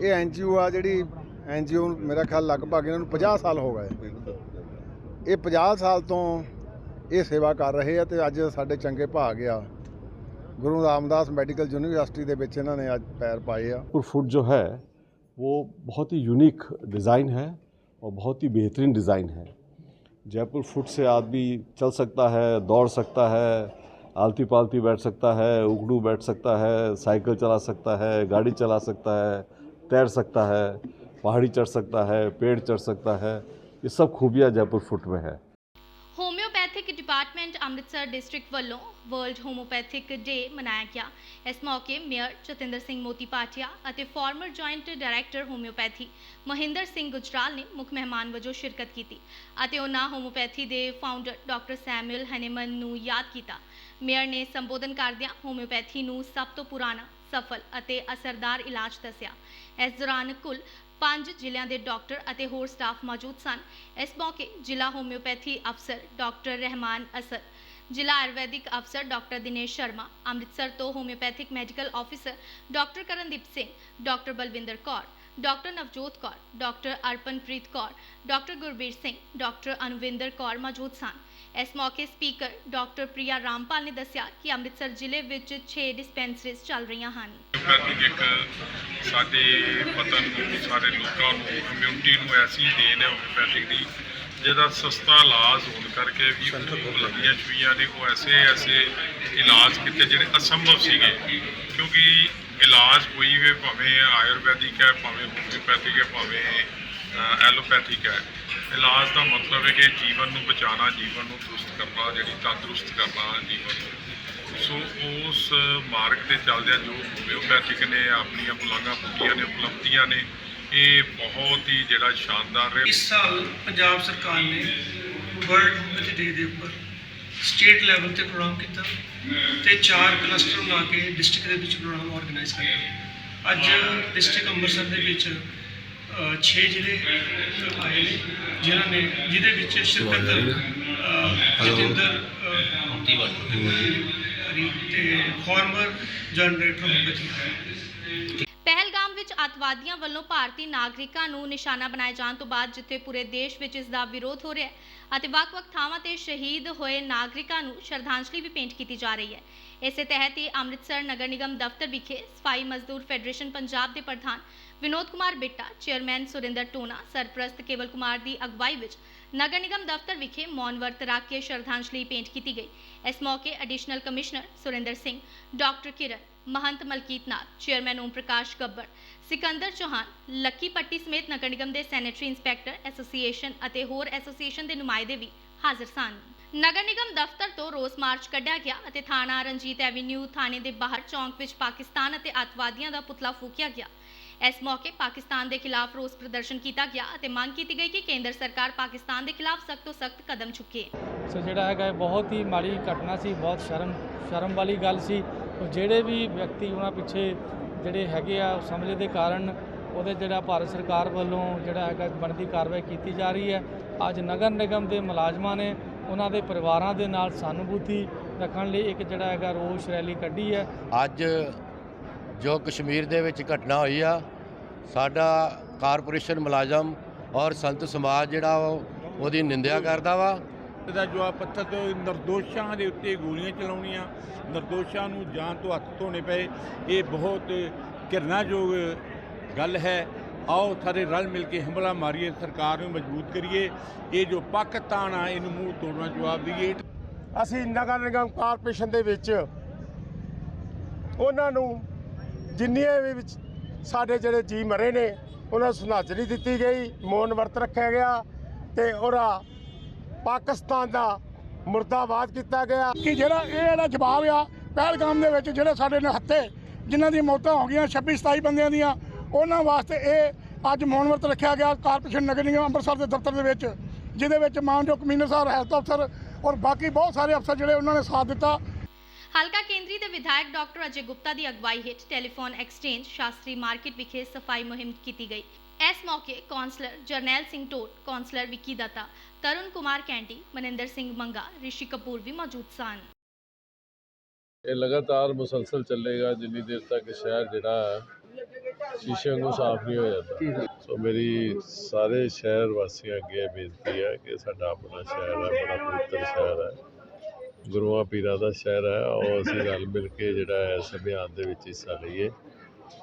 S11: ਇਹ ਐਨਜੀਓ ਆ ਜਿਹੜੀ ਐਨਜੀਓ ਮੇਰਾ ਖਿਆਲ ਲਗਭਗ ਇਹਨਾਂ ਨੂੰ 50 ਸਾਲ ਹੋ ਗਏ। ਇਹ 50 ਸਾਲ ਤੋਂ ਇਹ ਸੇਵਾ ਕਰ ਰਹੇ ਆ ਤੇ ਅੱਜ ਸਾਡੇ ਚੰਗੇ ਭਾਗ ਆ। ਗੁਰੂ ਰਾਮਦਾਸ ਮੈਡੀਕਲ ਯੂਨੀਵਰਸਿਟੀ ਦੇ ਵਿੱਚ ਇਹਨਾਂ ਨੇ ਅੱਜ ਪੈਰ ਪਾਏ ਆ
S12: जयपुर फूड जो है वो बहुत ही यूनिक डिज़ाइन है और बहुत ही बेहतरीन डिज़ाइन है जयपुर फूड से आदमी चल सकता है दौड़ सकता है आलती पालती बैठ सकता है उगड़ू बैठ सकता है साइकिल चला सकता है गाड़ी चला सकता है तैर सकता है पहाड़ी चढ़ सकता है पेड़ चढ़ सकता है ये सब खूबियाँ जयपुर फूड में है
S1: ਹੋਮਿਓਪੈਥਿਕ ਡਿਪਾਰਟਮੈਂਟ ਅੰਮ੍ਰਿਤਸਰ ਡਿਸਟ੍ਰਿਕਟ ਵੱਲੋਂ ਵਰਲਡ ਹੋਮਿਓਪੈਥਿਕ ਡੇ ਮਨਾਇਆ ਗਿਆ। ਇਸ ਮੌਕੇ ਮੇਅਰ ਜਤਿੰਦਰ ਸਿੰਘ ਮੋਤੀ ਪਾਟਿਆ ਅਤੇ former joint director homeopathy Mahinder Singh Gujral ਨੇ ਮੁੱਖ ਮਹਿਮਾਨ ਵਜੋਂ ਸ਼ਿਰਕਤ ਕੀਤੀ ਅਤੇ ਉਹਨਾਂ ਹੋਮਿਓਪੈਥੀ ਦੇ ਫਾਊਂਡਰ ਡਾਕਟਰ ਸੈਮੂਅਲ ਹਨੀਮਨ ਨੂੰ ਯਾਦ ਕੀਤਾ। ਮੇਅਰ ਨੇ ਸੰਬੋਧਨ ਕਰਦਿਆਂ ਹੋਮਿਓਪੈਥੀ ਨੂੰ ਸਭ ਤੋਂ ਪੁਰਾਣਾ, ਸਫਲ ਅਤੇ ਅਸਰਦਾਰ ਇਲਾਜ ਦੱਸਿਆ। ਇਸ ਦੌਰਾਨ ਕੁੱਲ ਪੰਜ ਜ਼ਿਲ੍ਹਿਆਂ ਦੇ ਡਾਕਟਰ ਅਤੇ ਹੋਰ ਸਟਾਫ ਮੌਜੂਦ ਸਨ। ਇਸ ਮੌਕੇ ਜ਼ਿਲ੍ਹਾ ਹੋਮਿਓਪੈਥੀ ਅਫਸਰ ਡਾਕਟਰ ਰਹਿਮਾਨ ਅਸਰ, ਜ਼ਿਲ੍ਹਾ ਆਯੁਰਵੈਦਿਕ ਅਫਸਰ ਡਾਕਟਰ ਦਿਨੇਸ਼ ਸ਼ਰਮਾ, ਅੰਮ੍ਰਿਤਸਰ ਤੋਂ homeopathic medical officer doctor Karandeep Singh, doctor Balwinder Kaur, doctor Navjot Kaur, doctor Arpanpreet Kaur, doctor Gurbir Singh, doctor Anuvinder Kaur ਮੌਜੂਦ ਸਨ। ਇਸ ਮੌਕੇ ਸਪੀਕਰ ਡਾਕਟਰ ਪ੍ਰਿਆ ਰਾਮਪਾਲ ਨੇ ਦੱਸਿਆ ਕਿ ਅੰਮ੍ਰਿਤਸਰ ਜ਼ਿਲ੍ਹੇ ਵਿੱਚ 6 ਡਿਸਪੈਂਸਰੀਜ਼ ਚੱਲ ਰਹੀਆਂ ਹਨ।
S9: ਇੱਕ ਸਾਡੇ ਵਤਨ ਨੂੰ ਸਾਰੇ ਲੋਕਾਂ ਨੂੰ ਕਮਿਊਨਿਟੀ ਨੂੰ ਐਸੀ ਦੇਣ ਹੈ ਹੋਮਿਓਪੈਥਿਕ ਦੀ ਜਿਹਦਾ ਸਸਤਾ ਇਲਾਜ ਹੋਣ ਕਰਕੇ ਵੀ ਉਪਲਬਧੀਆਂ ਛੁਈਆਂ ਨੇ ਉਹ ਐਸੇ ਐਸੇ ਇਲਾਜ ਕੀਤੇ ਜਿਹੜੇ ਅਸੰਭਵ ਸੀਗੇ। ਕਿਉਂਕਿ ਇਲਾਜ ਕੋਈ ਵੀ ਭਾਵੇਂ ਆਯੁਰਵੈਦਿਕ ਹੈ ਭਾਵੇਂ ਹੋਮਿਓਪੈਥਿਕ ਹੈ ਭਾਵੇਂ ਐਲੋਪੈਥਿਕ ਹੈ। ਇਲਾਜ ਦਾ ਮਤਲਬ ਹੈ ਕਿ ਜੀਵਨ ਨੂੰ ਬਚਾਉਣਾ, ਜੀਵਨ ਨੂੰ ਦਰੁਸਤ ਕਰਨਾ, ਜਿਹੜੀ ਤੰਦਰੁਸਤ ਕਰਨਾ ਜੀਵਨ ਨੂੰ। ਸੋ ਉਸ ਮਾਰਗ ਤੇ ਚੱਲਦਿਆਂ ਜੋ ਹੋਮਿਓਪੈਥਿਕ ਨੇ, ਆਪਣੀਆਂ ਬੁਲਾਂਘਾਂ ਪੁੱਟੀਆਂ ਨੇ, ਉਪਲਬਧੀਆਂ ਨੇ, ਇਹ ਬਹੁਤ ਹੀ ਜਿਹੜਾ ਸ਼ਾਨਦਾਰ ਰਿਹਾ।
S13: ਇਸ ਸਾਲ ਪੰਜਾਬ ਸਰਕਾਰ ਨੇ ਵਰਲਡ ਹੋਮਿਓਪੈਥੀ ਡੇ ਦੇ ਉੱਪਰ ਸਟੇਟ ਲੈਵਲ ਤੇ ਪ੍ਰੋਗਰਾਮ ਕੀਤਾ ਤੇ ਚਾਰ ਕਲਸਟਰ ਬਣਾ ਕੇ ਡਿਸਟ੍ਰਿਕਟ ਦੇ ਵਿੱਚ ਪ੍ਰੋਗਰਾਮ ਆਰਗੇਨਾਈਜ਼ ਕੀਤਾ। ਅੱਜ ਡਿਸਟ੍ਰਿਕਟ ਅੰਮ੍ਰਿਤਸਰ ਦੇ ਵਿੱਚ 6 ਜ਼ਿਲ੍ਹੇ ਆਏ ਨੇ ਜਿਨ੍ਹਾਂ ਨੇ ਜਿਹਦੇ ਵਿੱਚ ਸ਼ਿਰਕਤ ਅ, ਜਤਿੰਦਰ ਤੇ ਫਾਰਮਰ ਜਨਰੇਟਰ ਹੋਮਿਓਪੈਥੀ
S1: ਪਹਿਲਗਾਮ ਵਿੱਚ ਅੱਤਵਾਦੀਆਂ ਵੱਲੋਂ ਭਾਰਤੀ ਨਾਗਰਿਕਾਂ ਨੂੰ ਨਿਸ਼ਾਨਾ ਬਣਾਏ ਜਾਣ ਤੋਂ ਬਾਅਦ ਜਿੱਥੇ ਪੂਰੇ ਦੇਸ਼ ਵਿੱਚ ਇਸ ਦਾ ਵਿਰੋਧ ਹੋ ਰਿਹਾ ਹੈ ਅਤੇ ਵੱਖ-ਵੱਖ ਥਾਵਾਂ ਤੇ ਸ਼ਹੀਦ ਹੋਏ ਨਾਗਰਿਕਾਂ ਨੂੰ ਸ਼ਰਧਾਂਜਲੀ ਵੀ ਭੇਂਟ ਕੀਤੀ ਜਾ ਰਹੀ ਹੈ। ਇਸੇ ਤਹਿਤ ਹੀ ਅੰਮ੍ਰਿਤਸਰ ਨਗਰ ਨਿਗਮ ਦਫ਼ਤਰ ਵਿਖੇ ਸਫ਼ਾਈ ਮਜ਼ਦੂਰ ਫੈਡਰੇਸ਼ਨ ਪੰਜਾਬ ਦੇ ਪ੍ਰਧਾਨ ਵਿਨੋਦ ਕੁਮਾਰ ਬਿੱਟਾ, ਚੇਅਰਮੈਨ ਸੁਰਿੰਦਰ ਟੋਨਾ ਸਰਪ੍ਰਸਤ ਕੇਵਲ ਕੁਮਾਰ ਦੀ ਅਗਵਾਈ ਵਿੱਚ ਨਗਰ ਨਿਗਮ ਦਫ਼ਤਰ ਵਿਖੇ ਮੌਨ ਵਰਤ ਰੱਖ ਕੇ ਸ਼ਰਧਾਂਜਲੀ ਭੇਂਟ ਕੀਤੀ ਗਈ। ਇਸ ਮੌਕੇ additional commissioner Surinder Singh, doctor Kiran, Mahant Malkit Nath, chairman Om Prakash Gabbar Sikandar Chauhan, Lucky Patti ਸਮੇਤ ਨਗਰ ਨਿਗਮ ਦੇ ਸੈਨੇਟਰੀ ਇੰਸਪੈਕਟਰ ਐਸੋਸੀਏਸ਼ਨ ਅਤੇ ਹੋਰ ਐਸੋਸੀਏਸ਼ਨ ਦੇ ਨੁਮਾਇੰਦੇ ਵੀ ਹਾਜ਼ਰ ਸਨ। ਨਗਰ ਨਿਗਮ ਦਫ਼ਤਰ ਤੋਂ ਰੋਸ ਮਾਰਚ ਕੱਢਿਆ ਗਿਆ ਅਤੇ ਥਾਣਾ ਰਣਜੀਤ ਐਵੀਨਿਊ ਥਾਣੇ ਦੇ ਬਾਹਰ ਚੌਂਕ ਵਿੱਚ ਪਾਕਿਸਤਾਨ ਅਤੇ ਅੱਤਵਾਦੀਆਂ ਦਾ ਪੁਤਲਾ ਫੂਕਿਆ ਗਿਆ। ਇਸ ਮੌਕੇ ਪਾਕਿਸਤਾਨ ਦੇ ਖਿਲਾਫ ਰੋਸ ਪ੍ਰਦਰਸ਼ਨ ਕੀਤਾ ਗਿਆ ਅਤੇ ਮੰਗ ਕੀਤੀ ਗਈ ਕਿ ਕੇਂਦਰ ਸਰਕਾਰ ਪਾਕਿਸਤਾਨ ਦੇ ਖਿਲਾਫ ਸਖਤ ਤੋਂ ਸਖਤ ਕਦਮ ਚੁੱਕੇ।
S13: ਸੋ ਜਿਹੜਾ ਹੈਗਾ ਇਹ ਬਹੁਤ ਹੀ ਮਾੜੀ ਘਟਨਾ ਸੀ ਬਹੁਤ ਸ਼ਰਮ ਸ਼ਰਮ ਵਾਲੀ ਗੱਲ ਸੀ। ਉਹ ਜਿਹੜੇ ਵੀ ਵਿਅਕਤੀ ਉਹਨਾਂ ਪਿੱਛੇ
S14: ਜਿਹੜੇ ਹੈਗੇ ਆ ਉਸ ਹਮਲੇ ਦੇ ਕਾਰਨ ਉਹਦੇ ਜਿਹੜਾ ਭਾਰਤ ਸਰਕਾਰ ਵੱਲੋਂ ਜਿਹੜਾ ਹੈਗਾ ਬਣਦੀ ਕਾਰਵਾਈ ਕੀਤੀ ਜਾ ਰਹੀ ਹੈ। ਅੱਜ ਨਗਰ ਨਿਗਮ ਦੇ ਮੁਲਾਜ਼ਮਾਂ ਨੇ ਉਹਨਾਂ ਦੇ ਪਰਿਵਾਰਾਂ ਦੇ ਨਾਲ ਸਾਨੂਭੂਤੀ ਰੱਖਣ ਲਈ ਇੱਕ ਜਿਹੜਾ ਹੈਗਾ ਰੋਸ ਰੈਲੀ ਕੱਢੀ ਹੈ।
S15: ਅੱਜ ਜੋ ਕਸ਼ਮੀਰ ਦੇ ਵਿੱਚ ਘਟਨਾ ਹੋਈ ਆ ਸਾਡਾ ਕਾਰਪੋਰੇਸ਼ਨ ਮੁਲਾਜ਼ਮ ਔਰ ਸੰਤ ਸਮਾਜ ਜਿਹੜਾ ਉਹ ਉਹਦੀ ਨਿੰਦਿਆ ਕਰਦਾ ਵਾ।
S16: ਦਾ ਜਵਾਬ ਪੱਥਰ ਤੋਂ ਨਿਰਦੋਸ਼ਾਂ ਦੇ ਉੱਤੇ ਗੋਲੀਆਂ ਚਲਾਉਣੀਆਂ ਨਿਰਦੋਸ਼ਾਂ ਨੂੰ ਜਾਨ ਤੋਂ ਹੱਥ ਧੋਣੇ ਪਏ ਇਹ ਬਹੁਤ ਘਿਰਨਾਯੋਗ ਗੱਲ ਹੈ। ਆਓ ਸਾਰੇ ਰਲ ਮਿਲ ਕੇ ਹਮਲਾ ਮਾਰੀਏ ਸਰਕਾਰ ਨੂੰ ਮਜ਼ਬੂਤ ਕਰੀਏ। ਇਹ ਜੋ ਪਾਕਿਸਤਾਨ ਆ ਇਹਨੂੰ ਮੂੰਹ ਤੋੜਨਾ ਜਵਾਬ ਦਈਏ।
S17: ਅਸੀਂ ਨਗਰ ਨਿਗਮ ਕਾਰਪੋਰੇਸ਼ਨ ਦੇ ਵਿੱਚ ਉਹਨਾਂ ਨੂੰ ਜਿੰਨੀਆਂ ਵੀ ਵਿੱਚ ਸਾਡੇ ਜਿਹੜੇ ਜੀ ਮਰੇ ਨੇ, ਉਹਨਾਂ ਨੂੰ ਸ਼ਰਧਾਂਜਲੀ ਦਿੱਤੀ ਗਈ, ਮੌਨ ਵਰਤ ਰੱਖਿਆ ਗਿਆ ਤੇ ਉਹਦਾ ਪਾਕਿਸਤਾਨ ਦਾ ਮੁਰਦਾਬਾਦ ਕੀਤਾ ਗਿਆ।
S18: ਕਿ ਜਿਹੜਾ ਇਹ ਜਿਹੜਾ ਜਵਾਬ ਆ, ਪਹਿਲਗਾਮ ਦੇ ਵਿੱਚ ਜਿਹੜੇ ਸਾਡੇ ਨਿਹੱਥੇ, ਜਿਨ੍ਹਾਂ ਦੀਆਂ ਮੌਤਾਂ ਹੋ ਗਈਆਂ 26 27 ਬੰਦਿਆਂ ਦੀਆਂ, ਉਹਨਾਂ ਵਾਸਤੇ ਇਹ ਅੱਜ ਮੌਨ ਵਰਤ ਰੱਖਿਆ ਗਿਆ ਕਾਰਪੋਰੇਸ਼ਨ ਨਗਰ ਨਿਗਮ ਅੰਮ੍ਰਿਤਸਰ ਦੇ ਦਫ਼ਤਰ ਦੇ ਵਿੱਚ, ਜਿਹਦੇ ਵਿੱਚ ਮਾਨਯੋਗ ਕਮਿਸ਼ਨਰ ਸਾਹਿਬ ਹੈਲਥ ਅਫਸਰ ਔਰ ਬਾਕੀ ਬਹੁਤ ਸਾਰੇ ਅਫਸਰ ਜਿਹੜੇ ਉਹਨਾਂ ਨੇ ਸਾਥ ਦਿੱਤਾ।
S1: ਹਲਕਾ ਕੇਂਦਰੀ ਦੇ ਵਿਧਾਇਕ ਡਾਕਟਰ ਅਜੇ ਗੁਪਤਾ ਦੀ ਅਗਵਾਈ ਹੇਠ ਟੈਲੀਫੋਨ ਐਕਸਚੇਂਜ ਸ਼ਾਸਤਰੀ ਮਾਰਕੀਟ ਵਿਖੇ ਸਫ਼ਾਈ ਮੁਹਿੰਮ ਕੀਤੀ ਗਈ। ਇਸ ਮੌਕੇ councillor Jarnail Singh Tot councillor Vicky Datta, Tarun Kumar Candy, Maninder Singh Manga, Rishi Kapoor ਵੀ ਮੌਜੂਦ ਸਨ।
S12: ਇਹ ਲਗਾਤਾਰ ਮੁਸਲਸਲ ਚੱਲੇਗਾ, ਜਿੰਨੀ ਦੇਰ ਤੱਕ ਸ਼ਹਿਰ ਜਿਹੜਾ ਸ਼ੀਸ਼ੇ ਵਾਂਗੂ ਸਾਫ਼ ਨਹੀਂ ਹੋ ਜਾਂਦਾ। ਸੋ ਮੇਰੀ ਸਾਰੇ ਸ਼ਹਿਰ ਵਾਸੀਆਂ ਅੱਗੇ ਬੇਨਤੀ ਹੈ ਕਿ ਸਾਡਾ ਆਪਣਾ ਸ਼ਹਿਰ ਹੈ, ਬੜਾ ਪਵਿੱਤਰ ਸ਼ਹਿਰ ਹੈ। ਗੁਰੂਆਂ ਪੀਰਾਂ ਦਾ ਸ਼ਹਿਰ ਹੈ ਔਰ ਅਸੀਂ ਰਲ ਮਿਲ ਕੇ ਜਿਹੜਾ ਹੈ ਇਸ ਅਭਿਆਨ ਦੇ ਵਿੱਚ ਹਿੱਸਾ ਲਈਏ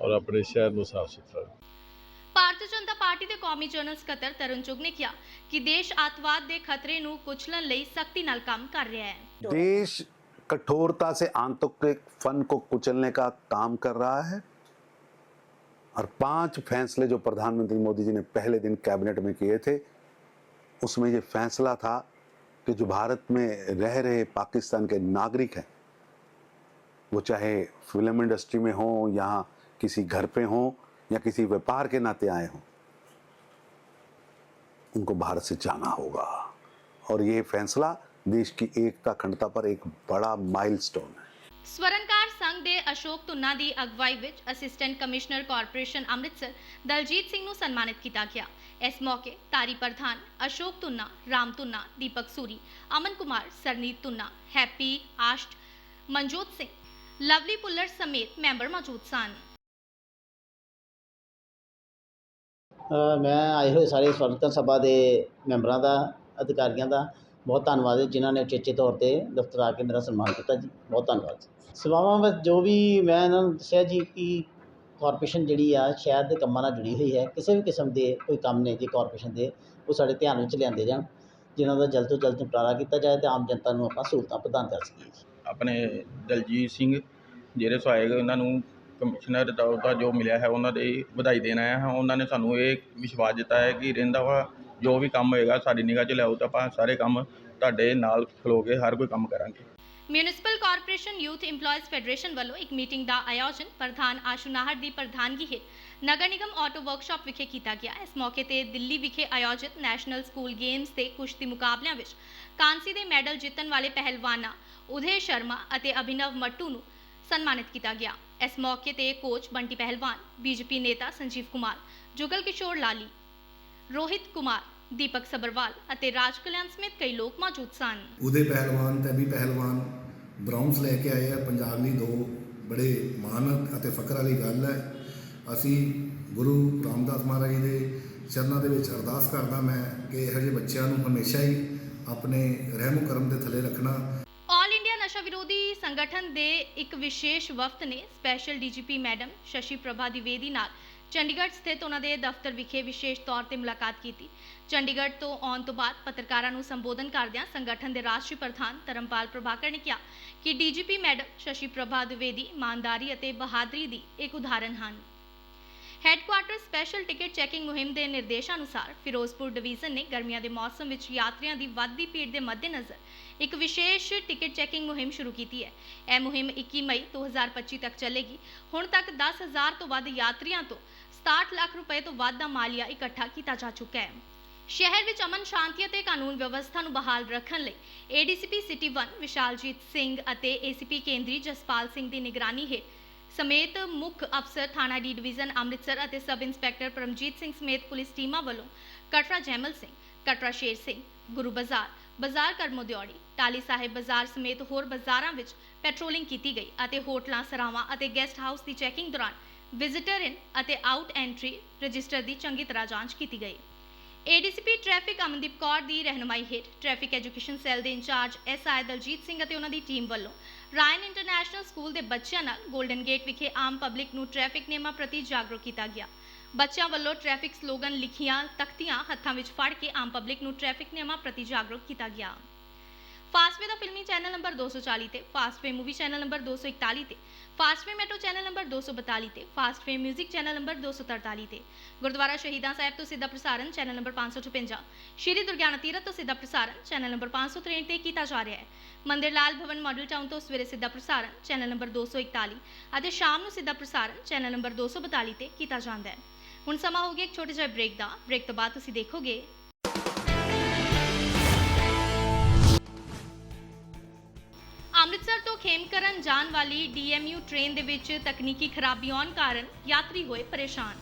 S12: ਔਰ ਆਪਣੇ ਸ਼ਹਿਰ ਨੂੰ ਸਾਫ਼ ਸੁਥਰਾ
S1: ਭਾਰਤੀ ਜਨਤਾ ਪਾਰਟੀ ਦੇ ਕੌਮੀ ਜਨਰਲ ਸਕੱਤਰ ਤਰੁਣ ਚੁਗ ਨੇ ਕਿਹਾ ਕਿ ਦੇਸ਼ ਆਤਵਾਦ ਦੇ ਖਤਰੇ ਨੂੰ ਕੁਚਲਣ ਲਈ ਸਖਤੀ ਨਾਲ ਕੰਮ ਕਰ ਰਿਹਾ ਹੈ
S3: देश कठोरता से आंतरिक फन को कुचलने का काम कर रहा है और पांच फैसले जो प्रधानमंत्री मोदी जी ने पहले दिन कैबिनेट में किए थे उसमें ये फैसला था कि जो भारत में रह रहे पाकिस्तान के नागरिक हैं वो चाहे फिल्म इंडस्ट्री में हों यहाँ किसी घर पे हों या किसी व्यापार के नाते आए हों उनको भारत से जाना होगा और ये फैसला देश की एकता अखंडता पर एक बड़ा माइलस्टोन है
S1: ਸਵਰਨਕਾਰ ਸੰਘ ਦੇ ਅਸ਼ੋਕ ਤੁੰਨਾ ਦੀ ਅਗਵਾਈ ਵਿੱਚ assistant commissioner corporation Amritsar Daljit Singh ਨੂੰ ਸਨਮਾਨਿਤ ਕੀਤਾ ਗਿਆ ਇਸ ਮੌਕੇ ਤਾਰੀ ਪ੍ਰਧਾਨ ਅਸ਼ੋਕ ਤੁੰਨਾ ਰਾਮ ਤੁੰਨਾ ਦੀਪਕ ਸੂਰੀ, ਅਮਨ ਕੁਮਾਰ, ਸਰਨੀਤ ਤੁੰਨਾ ਹੈਪੀ, ਆਸ਼ਟ, ਮਨਜੋਤ ਸਿੰਘ, ਲਵਲੀ ਪੁੱਲਰ ਸਮੇਤ ਮੈਂਬਰ ਮੌਜੂਦ ਸਨ।
S19: ਮੈਂ ਆਏ ਹੋਏ ਸਾਰੇ ਸਵਰਨਤਨ ਸਭਾ ਦੇ ਮੈਂਬਰਾਂ ਦਾ, ਅਧਿਕਾਰੀਆਂ ਦਾ ਬਹੁਤ ਧੰਨਵਾਦ ਜਿਨ੍ਹਾਂ ਨੇ ਉਚੇਚੇ ਤੌਰ ਤੇ ਦਫ਼ਤਰ ਆ ਕੇ ਮੇਰਾ ਸਨਮਾਨ ਕੀਤਾ ਜੀ। ਬਹੁਤ ਧੰਨਵਾਦ ਸੇਵਾਵਾਂ ਵਿੱਚ ਜੋ ਵੀ ਮੈਂ ਇਹਨਾਂ ਨੂੰ ਦੱਸਿਆ ਜੀ ਕਿ ਕਾਰਪੋਰੇਸ਼ਨ ਜਿਹੜੀ ਆ, ਸ਼ਹਿਰ ਦੇ ਕੰਮਾਂ ਨਾਲ ਜੁੜੀ ਹੋਈ ਹੈ। ਕਿਸੇ ਵੀ ਕਿਸਮ ਦੇ ਕੋਈ ਕੰਮ ਨੇ ਜੀ ਕਾਰਪੋਰੇਸ਼ਨ ਦੇ, ਉਹ ਸਾਡੇ ਧਿਆਨ ਵਿੱਚ ਲਿਆਂਦੇ ਜਾਣ, ਜਿਨ੍ਹਾਂ ਦਾ ਜਲਦ ਤੋਂ ਜਲਦ ਨਿਪਟਾਰਾ ਕੀਤਾ ਜਾਏ ਅਤੇ ਆਮ ਜਨਤਾ ਨੂੰ ਆਪਾਂ ਸਹੂਲਤਾਂ ਪ੍ਰਦਾਨ ਕਰ ਸਕੀਏ ਜੀ।
S20: ਆਪਣੇ ਦਲਜੀਤ ਸਿੰਘ, ਜਿਹੜੇ ਸਹਾਇਕ ਉਹਨਾਂ ਨੂੰ ਕਮਿਸ਼ਨਰ ਦਾ, ਉਹਦਾ ਜੋ ਮਿਲਿਆ ਹੈ, ਉਹਨਾਂ ਦੇ ਵਧਾਈ ਦੇਣ ਆਇਆ ਹਾਂ। ਉਹਨਾਂ ਨੇ ਸਾਨੂੰ ਇਹ ਵਿਸ਼ਵਾਸ ਦਿੱਤਾ ਹੈ ਕਿ ਰਹਿੰਦਾ ਵਾ, ਜੋ ਵੀ ਕੰਮ ਹੋਏਗਾ, ਸਾਡੀ ਨਿਗਾਹ 'ਚ ਲਿਆਓ ਤਾਂ ਆਪਾਂ ਸਾਰੇ ਕੰਮ ਤੁਹਾਡੇ ਨਾਲ ਖਲੋ ਕੇ ਹਰ ਕੋਈ ਕੰਮ ਕਰਾਂਗੇ।
S1: Municipal corporation youth EMPLOYEES federation ਵੱਲੋਂ ਇੱਕ ਮੀਟਿੰਗ ਦਾ ਆਯੋਜਨ ਪ੍ਰਧਾਨ ਆਸ਼ੂ ਨਾਹਰ ਦੀ ਪ੍ਰਧਾਨਗੀ ਹੇਠ ਨਗਰ ਨਿਗਮ ਆਟੋ ਵਰਕਸ਼ਾਪ ਵਿਖੇ ਕੀਤਾ ਗਿਆ। ਇਸ ਮੌਕੇ ਤੇ ਦਿੱਲੀ ਵਿਖੇ ਆਯੋਜਿਤ ਨੈਸ਼ਨਲ ਸਕੂਲ ਗੇਮਸ ਤੇ ਕੁਸ਼ਤੀ ਮੁਕਾਬਲਿਆਂ ਵਿੱਚ ਕਾਂਸੀ ਦੇ ਮੈਡਲ ਜਿੱਤਣ ਵਾਲੇ ਪਹਿਲਵਾਨਾਂ ਉਦੇ ਸ਼ਰਮਾ ਅਤੇ ਅਭਿਨਵ ਮੱਟੂ ਨੂੰ ਸਨਮਾਨਿਤ ਕੀਤਾ ਗਿਆ। ਇਸ ਮੌਕੇ ਤੇ ਕੋਚ ਬੰਟੀ ਪਹਿਲਵਾਨ, ਬੀਜੇਪੀ ਨੇਤਾ ਸੰਜੀਵ ਕੁਮਾਰ, ਜੁਗਲ ਕਿਸ਼ੋਰ ਲਾਲੀ, ਰੋਹਿਤ ਕੁਮਾਰ ਦੀਪਕ ਸਬਰਵਾਲ ਅਤੇ ਰਾਜ ਕਲਿਆਣ ਸਮੇਤ ਕਈ ਲੋਕ ਮੌਜੂਦ ਸਨ।
S21: ਉਹਦੇ ਪਹਿਲਵਾਨ ਤੇ ਵੀ ਪਹਿਲਵਾਨ ਬ੍ਰਾਊਨਸ ਲੈ ਕੇ ਆਏ ਆ। ਪੰਜਾਬ ਲਈ ਦੋ ਬੜੇ ਮਾਣ ਅਤੇ ਫਖਰ ਵਾਲੀ ਗੱਲ ਹੈ। ਅਸੀਂ ਗੁਰੂ ਰਾਮਦਾਸ ਮਹਾਰਾਜ ਜੀ ਦੇ ਚਰਨਾਂ ਦੇ ਵਿੱਚ ਅਰਦਾਸ ਕਰਦਾ ਮੈਂ ਕਿ ਇਹੋ ਜਿਹੇ ਬੱਚਿਆਂ ਨੂੰ ਹਮੇਸ਼ਾ ਹੀ ਆਪਣੇ ਰਹਿਮੋ ਕਰਮ ਦੇ ਥੱਲੇ ਰੱਖਣਾ।
S1: ਆਲ ਇੰਡੀਆ ਨਸ਼ਾ ਵਿਰੋਧੀ ਸੰਗਠਨ ਦੇ ਇੱਕ ਵਿਸ਼ੇਸ਼ ਵਫਦ ਨੇ special DGP madam Shashi Prabha Dwivedi ਨਾਲ ਚੰਡੀਗੜ੍ਹ ਸਥਿਤ ਉਹਨਾਂ ਦੇ ਦਫ਼ਤਰ ਵਿਖੇ ਵਿਸ਼ੇਸ਼ ਤੌਰ ਤੇ ਮੁਲਾਕਾਤ ਕੀਤੀ। ਚੰਡੀਗੜ੍ਹ ਤੋਂ ਆਉਣ ਤੋਂ ਬਾਅਦ ਪੱਤਰਕਾਰਾਂ ਨੂੰ ਸੰਬੋਧਨ ਕਰਦਿਆਂ ਸੰਗਠਨ ਦੇ ਰਾਸ਼ਟਰੀ ਪ੍ਰਧਾਨ ਧਰਮਪਾਲ ਪ੍ਰਭਾਕਰ ਨੇ ਕਿਹਾ ਕਿ ਡੀਜੀਪੀ ਮੈਡਮ ਸ਼ਸ਼ੀ ਪ੍ਰਭਾ ਦਿਵੇਦੀ, ਇਮਾਨਦਾਰੀ ਅਤੇ ਬਹਾਦਰੀ ਦੀ ਇੱਕ ਉਦਾਹਰਨ ਹਨ। ਹੈੱਡਕੁਆਰਟਰ ਸਪੈਸ਼ਲ ਟਿਕਟ ਚੈਕਿੰਗ ਮੁਹਿੰਮ ਦੇ ਨਿਰਦੇਸ਼ਾਂ ਅਨੁਸਾਰ ਫਿਰੋਜ਼ਪੁਰ ਡਿਵੀਜ਼ਨ ਨੇ ਗਰਮੀਆਂ ਦੇ ਮੌਸਮ ਵਿੱਚ ਯਾਤਰੀਆਂ ਦੀ ਵੱਧਦੀ ਭੀੜ ਦੇ ਮੱਦੇਨਜ਼ਰ ਇੱਕ ਵਿਸ਼ੇਸ਼ ਟਿਕਟ ਚੈਕਿੰਗ ਮੁਹਿੰਮ ਸ਼ੁਰੂ ਕੀਤੀ ਹੈ। ਇਹ ਮੁਹਿੰਮ 21 ਮਈ 2025 ਤੱਕ ਚੱਲੇਗੀ। ਹੁਣ ਤੱਕ 10000 ਤੋਂ ਵੱਧ ਯਾਤਰੀਆਂ ਤੋਂ 67 ਲੱਖ ਰੁਪਏ ਤੋਂ ਵੱਧ ਦਾ ਮਾਲੀਆ ਇਕੱਠਾ ਕੀਤਾ ਜਾ ਚੁੱਕਾ ਹੈ। ਸ਼ਹਿਰ ਵਿੱਚ ਅਮਨ ਸ਼ਾਂਤੀ ਅਤੇ ਕਾਨੂੰਨ ਵਿਵਸਥਾ ਨੂੰ ਬਹਾਲ ਰੱਖਣ ਲਈ ਏਡੀਸੀਪੀ ਸਿਟੀ 1 ਵਿਸ਼ਾਲਜੀਤ ਸਿੰਘ ਅਤੇ ਏਸੀਪੀ ਕੇਂਦਰੀ ਜਸਪਾਲ ਸਿੰਘ ਦੀ ਨਿਗਰਾਨੀ ਹੇਠ ਸਮੇਤ ਮੁੱਖ ਅਫਸਰ ਥਾਣਾ ਡੀ ਡਿਵੀਜ਼ਨ ਅੰਮ੍ਰਿਤਸਰ ਅਤੇ ਸਬ ਇੰਸਪੈਕਟਰ ਪਰਮਜੀਤ ਸਿੰਘ ਸਮੇਤ ਪੁਲਿਸ ਟੀਮਾਂ ਵੱਲੋਂ ਕਟਰਾ ਜੈਮਲ ਸਿੰਘ, ਕਟਰਾ ਸ਼ੇਰ ਸਿੰਘ, ਗੁਰੂ ਬਾਜ਼ਾਰ ਬਾਜ਼ਾਰ ਕਰਮੋ ਦਿਓੜੀ ਟਾਲੀ ਸਾਹਿਬ ਬਾਜ਼ਾਰ ਸਮੇਤ ਹੋਰ ਬਾਜ਼ਾਰਾਂ ਵਿੱਚ ਪੈਟਰੋਲਿੰਗ ਕੀਤੀ ਗਈ ਅਤੇ ਹੋਟਲਾਂ, ਸਰਾਵਾਂ ਅਤੇ ਗੈਸਟ ਹਾਊਸ ਦੀ ਚੈਕਿੰਗ ਦੌਰਾਨ ਵਿਜ਼ਿਟਰ ਇਨ ਅਤੇ ਆਊਟ ਐਂਟਰੀ ਰਜਿਸਟਰ ਦੀ ਚੰਗੀ ਤਰ੍ਹਾਂ ਜਾਂਚ ਕੀਤੀ ਗਈ। ਏਡੀਸੀਪੀ ਟ੍ਰੈਫਿਕ ਅਮਨਦੀਪ ਕੌਰ ਦੀ ਰਹਿਨੁਮਾਈ ਹੇਠ ਟ੍ਰੈਫਿਕ ਐਜੂਕੇਸ਼ਨ ਸੈੱਲ ਦੇ ਇੰਚਾਰਜ ਐਸਆਈ ਦਲਜੀਤ ਸਿੰਘ ਅਤੇ ਉਹਨਾਂ ਦੀ ਟੀਮ ਵੱਲੋਂ ਰਾਇਨ ਇੰਟਰਨੈਸ਼ਨਲ ਸਕੂਲ ਦੇ ਬੱਚਿਆਂ ਨਾਲ 골ਡਨ ਗੇਟ ਵਿਖੇ ਆਮ ਪਬਲਿਕ ਨੂੰ ਟ੍ਰੈਫਿਕ ਨਿਯਮਾਂ ਪ੍ਰਤੀ ਜਾਗਰੂਕ ਕੀਤਾ ਗਿਆ। ਬੱਚਿਆਂ ਵੱਲੋਂ ਟ੍ਰੈਫਿਕ ਸਲੋਗਨ ਲਿਖੀਆਂ ਤਖਤੀਆਂ ਹੱਥਾਂ ਵਿੱਚ ਫੜ ਕੇ ਆਮ ਪਬਲਿਕ ਨੂੰ ਟ੍ਰੈਫਿਕ ਨਿਯਮਾਂ ਪ੍ਰਤੀ ਜਾਗਰੂਕ ਕੀਤਾ ਗਿਆ। ਫਾਸਟਵੇ ਦਾ ਫਿਲਮੀ ਚੈਨਲ ਨੰਬਰ 240 ਤੇ ਫਾਸਟਵੇ ਮੂਵੀ ਚੈਨਲ ਨੰਬਰ 241 ਤੇ ਫਾਸਟਵੇ ਮੈਟੋ ਚੈਨਲ ਨੰਬਰ 242 ਤੇ ਫਾਸਟਵੇ 뮤직 ਚੈਨਲ ਨੰਬਰ 243 ਤੇ। ਗੁਰਦੁਆਰਾ ਸ਼ਹੀਦਾਂ ਸਾਹਿਬ ਤੋਂ ਸਿੱਧਾ ਪ੍ਰਸਾਰਣ ਚੈਨਲ ਨੰਬਰ 556 ਸ਼੍ਰੀ ਦੁਰਗਿਆਨਾ ਤੀਰਥ ਤੋਂ ਸਿੱਧਾ ਪ੍ਰਸਾਰਣ ਚੈਨਲ ਨੰਬਰ 563 ਤੇ ਕੀਤਾ ਜਾ ਰਿਹਾ ਹੈ। ਮੰਦਿਰ ਲਾਲ ਭਵਨ ਮਾਡਲ ਟਾਊਨ ਤੋਂ ਸਵੇਰੇ ਸਿੱਧਾ ਪ੍ਰਸਾਰਣ ਚੈਨਲ ਨੰਬਰ 241 ਅਤੇ ਸ਼ਾਮ ਨੂੰ ਸਿੱਧਾ ਪ੍ਰਸਾਰਣ ਚੈਨਲ ਨੰਬਰ 242 ਤੇ ਕੀਤਾ ਜਾਂਦਾ ਹੈ। ਹੁਣ ਸਮਾਂ ਹੋ ਗਿਆ ਇੱਕ ਛੋਟੇ ਜਿਹੇ ਬ੍ਰੇਕ ਦਾ। ਬ੍ਰੇਕ ਤੋਂ ਬਾਅਦ ਤੁਸੀਂ ਦੇਖੋਗੇ ਅੰਮ੍ਰਿਤਸਰ ਤੋਂ ਖੇਮਕਰਨ ਜਾਣ ਵਾਲੀ ਡੀਐਮਯੂ ਟ੍ਰੇਨ ਦੇ ਵਿੱਚ ਤਕਨੀਕੀ ਖਰਾਬੀ ਆਉਣ ਕਾਰਨ ਯਾਤਰੀ ਹੋਏ ਪਰੇਸ਼ਾਨ।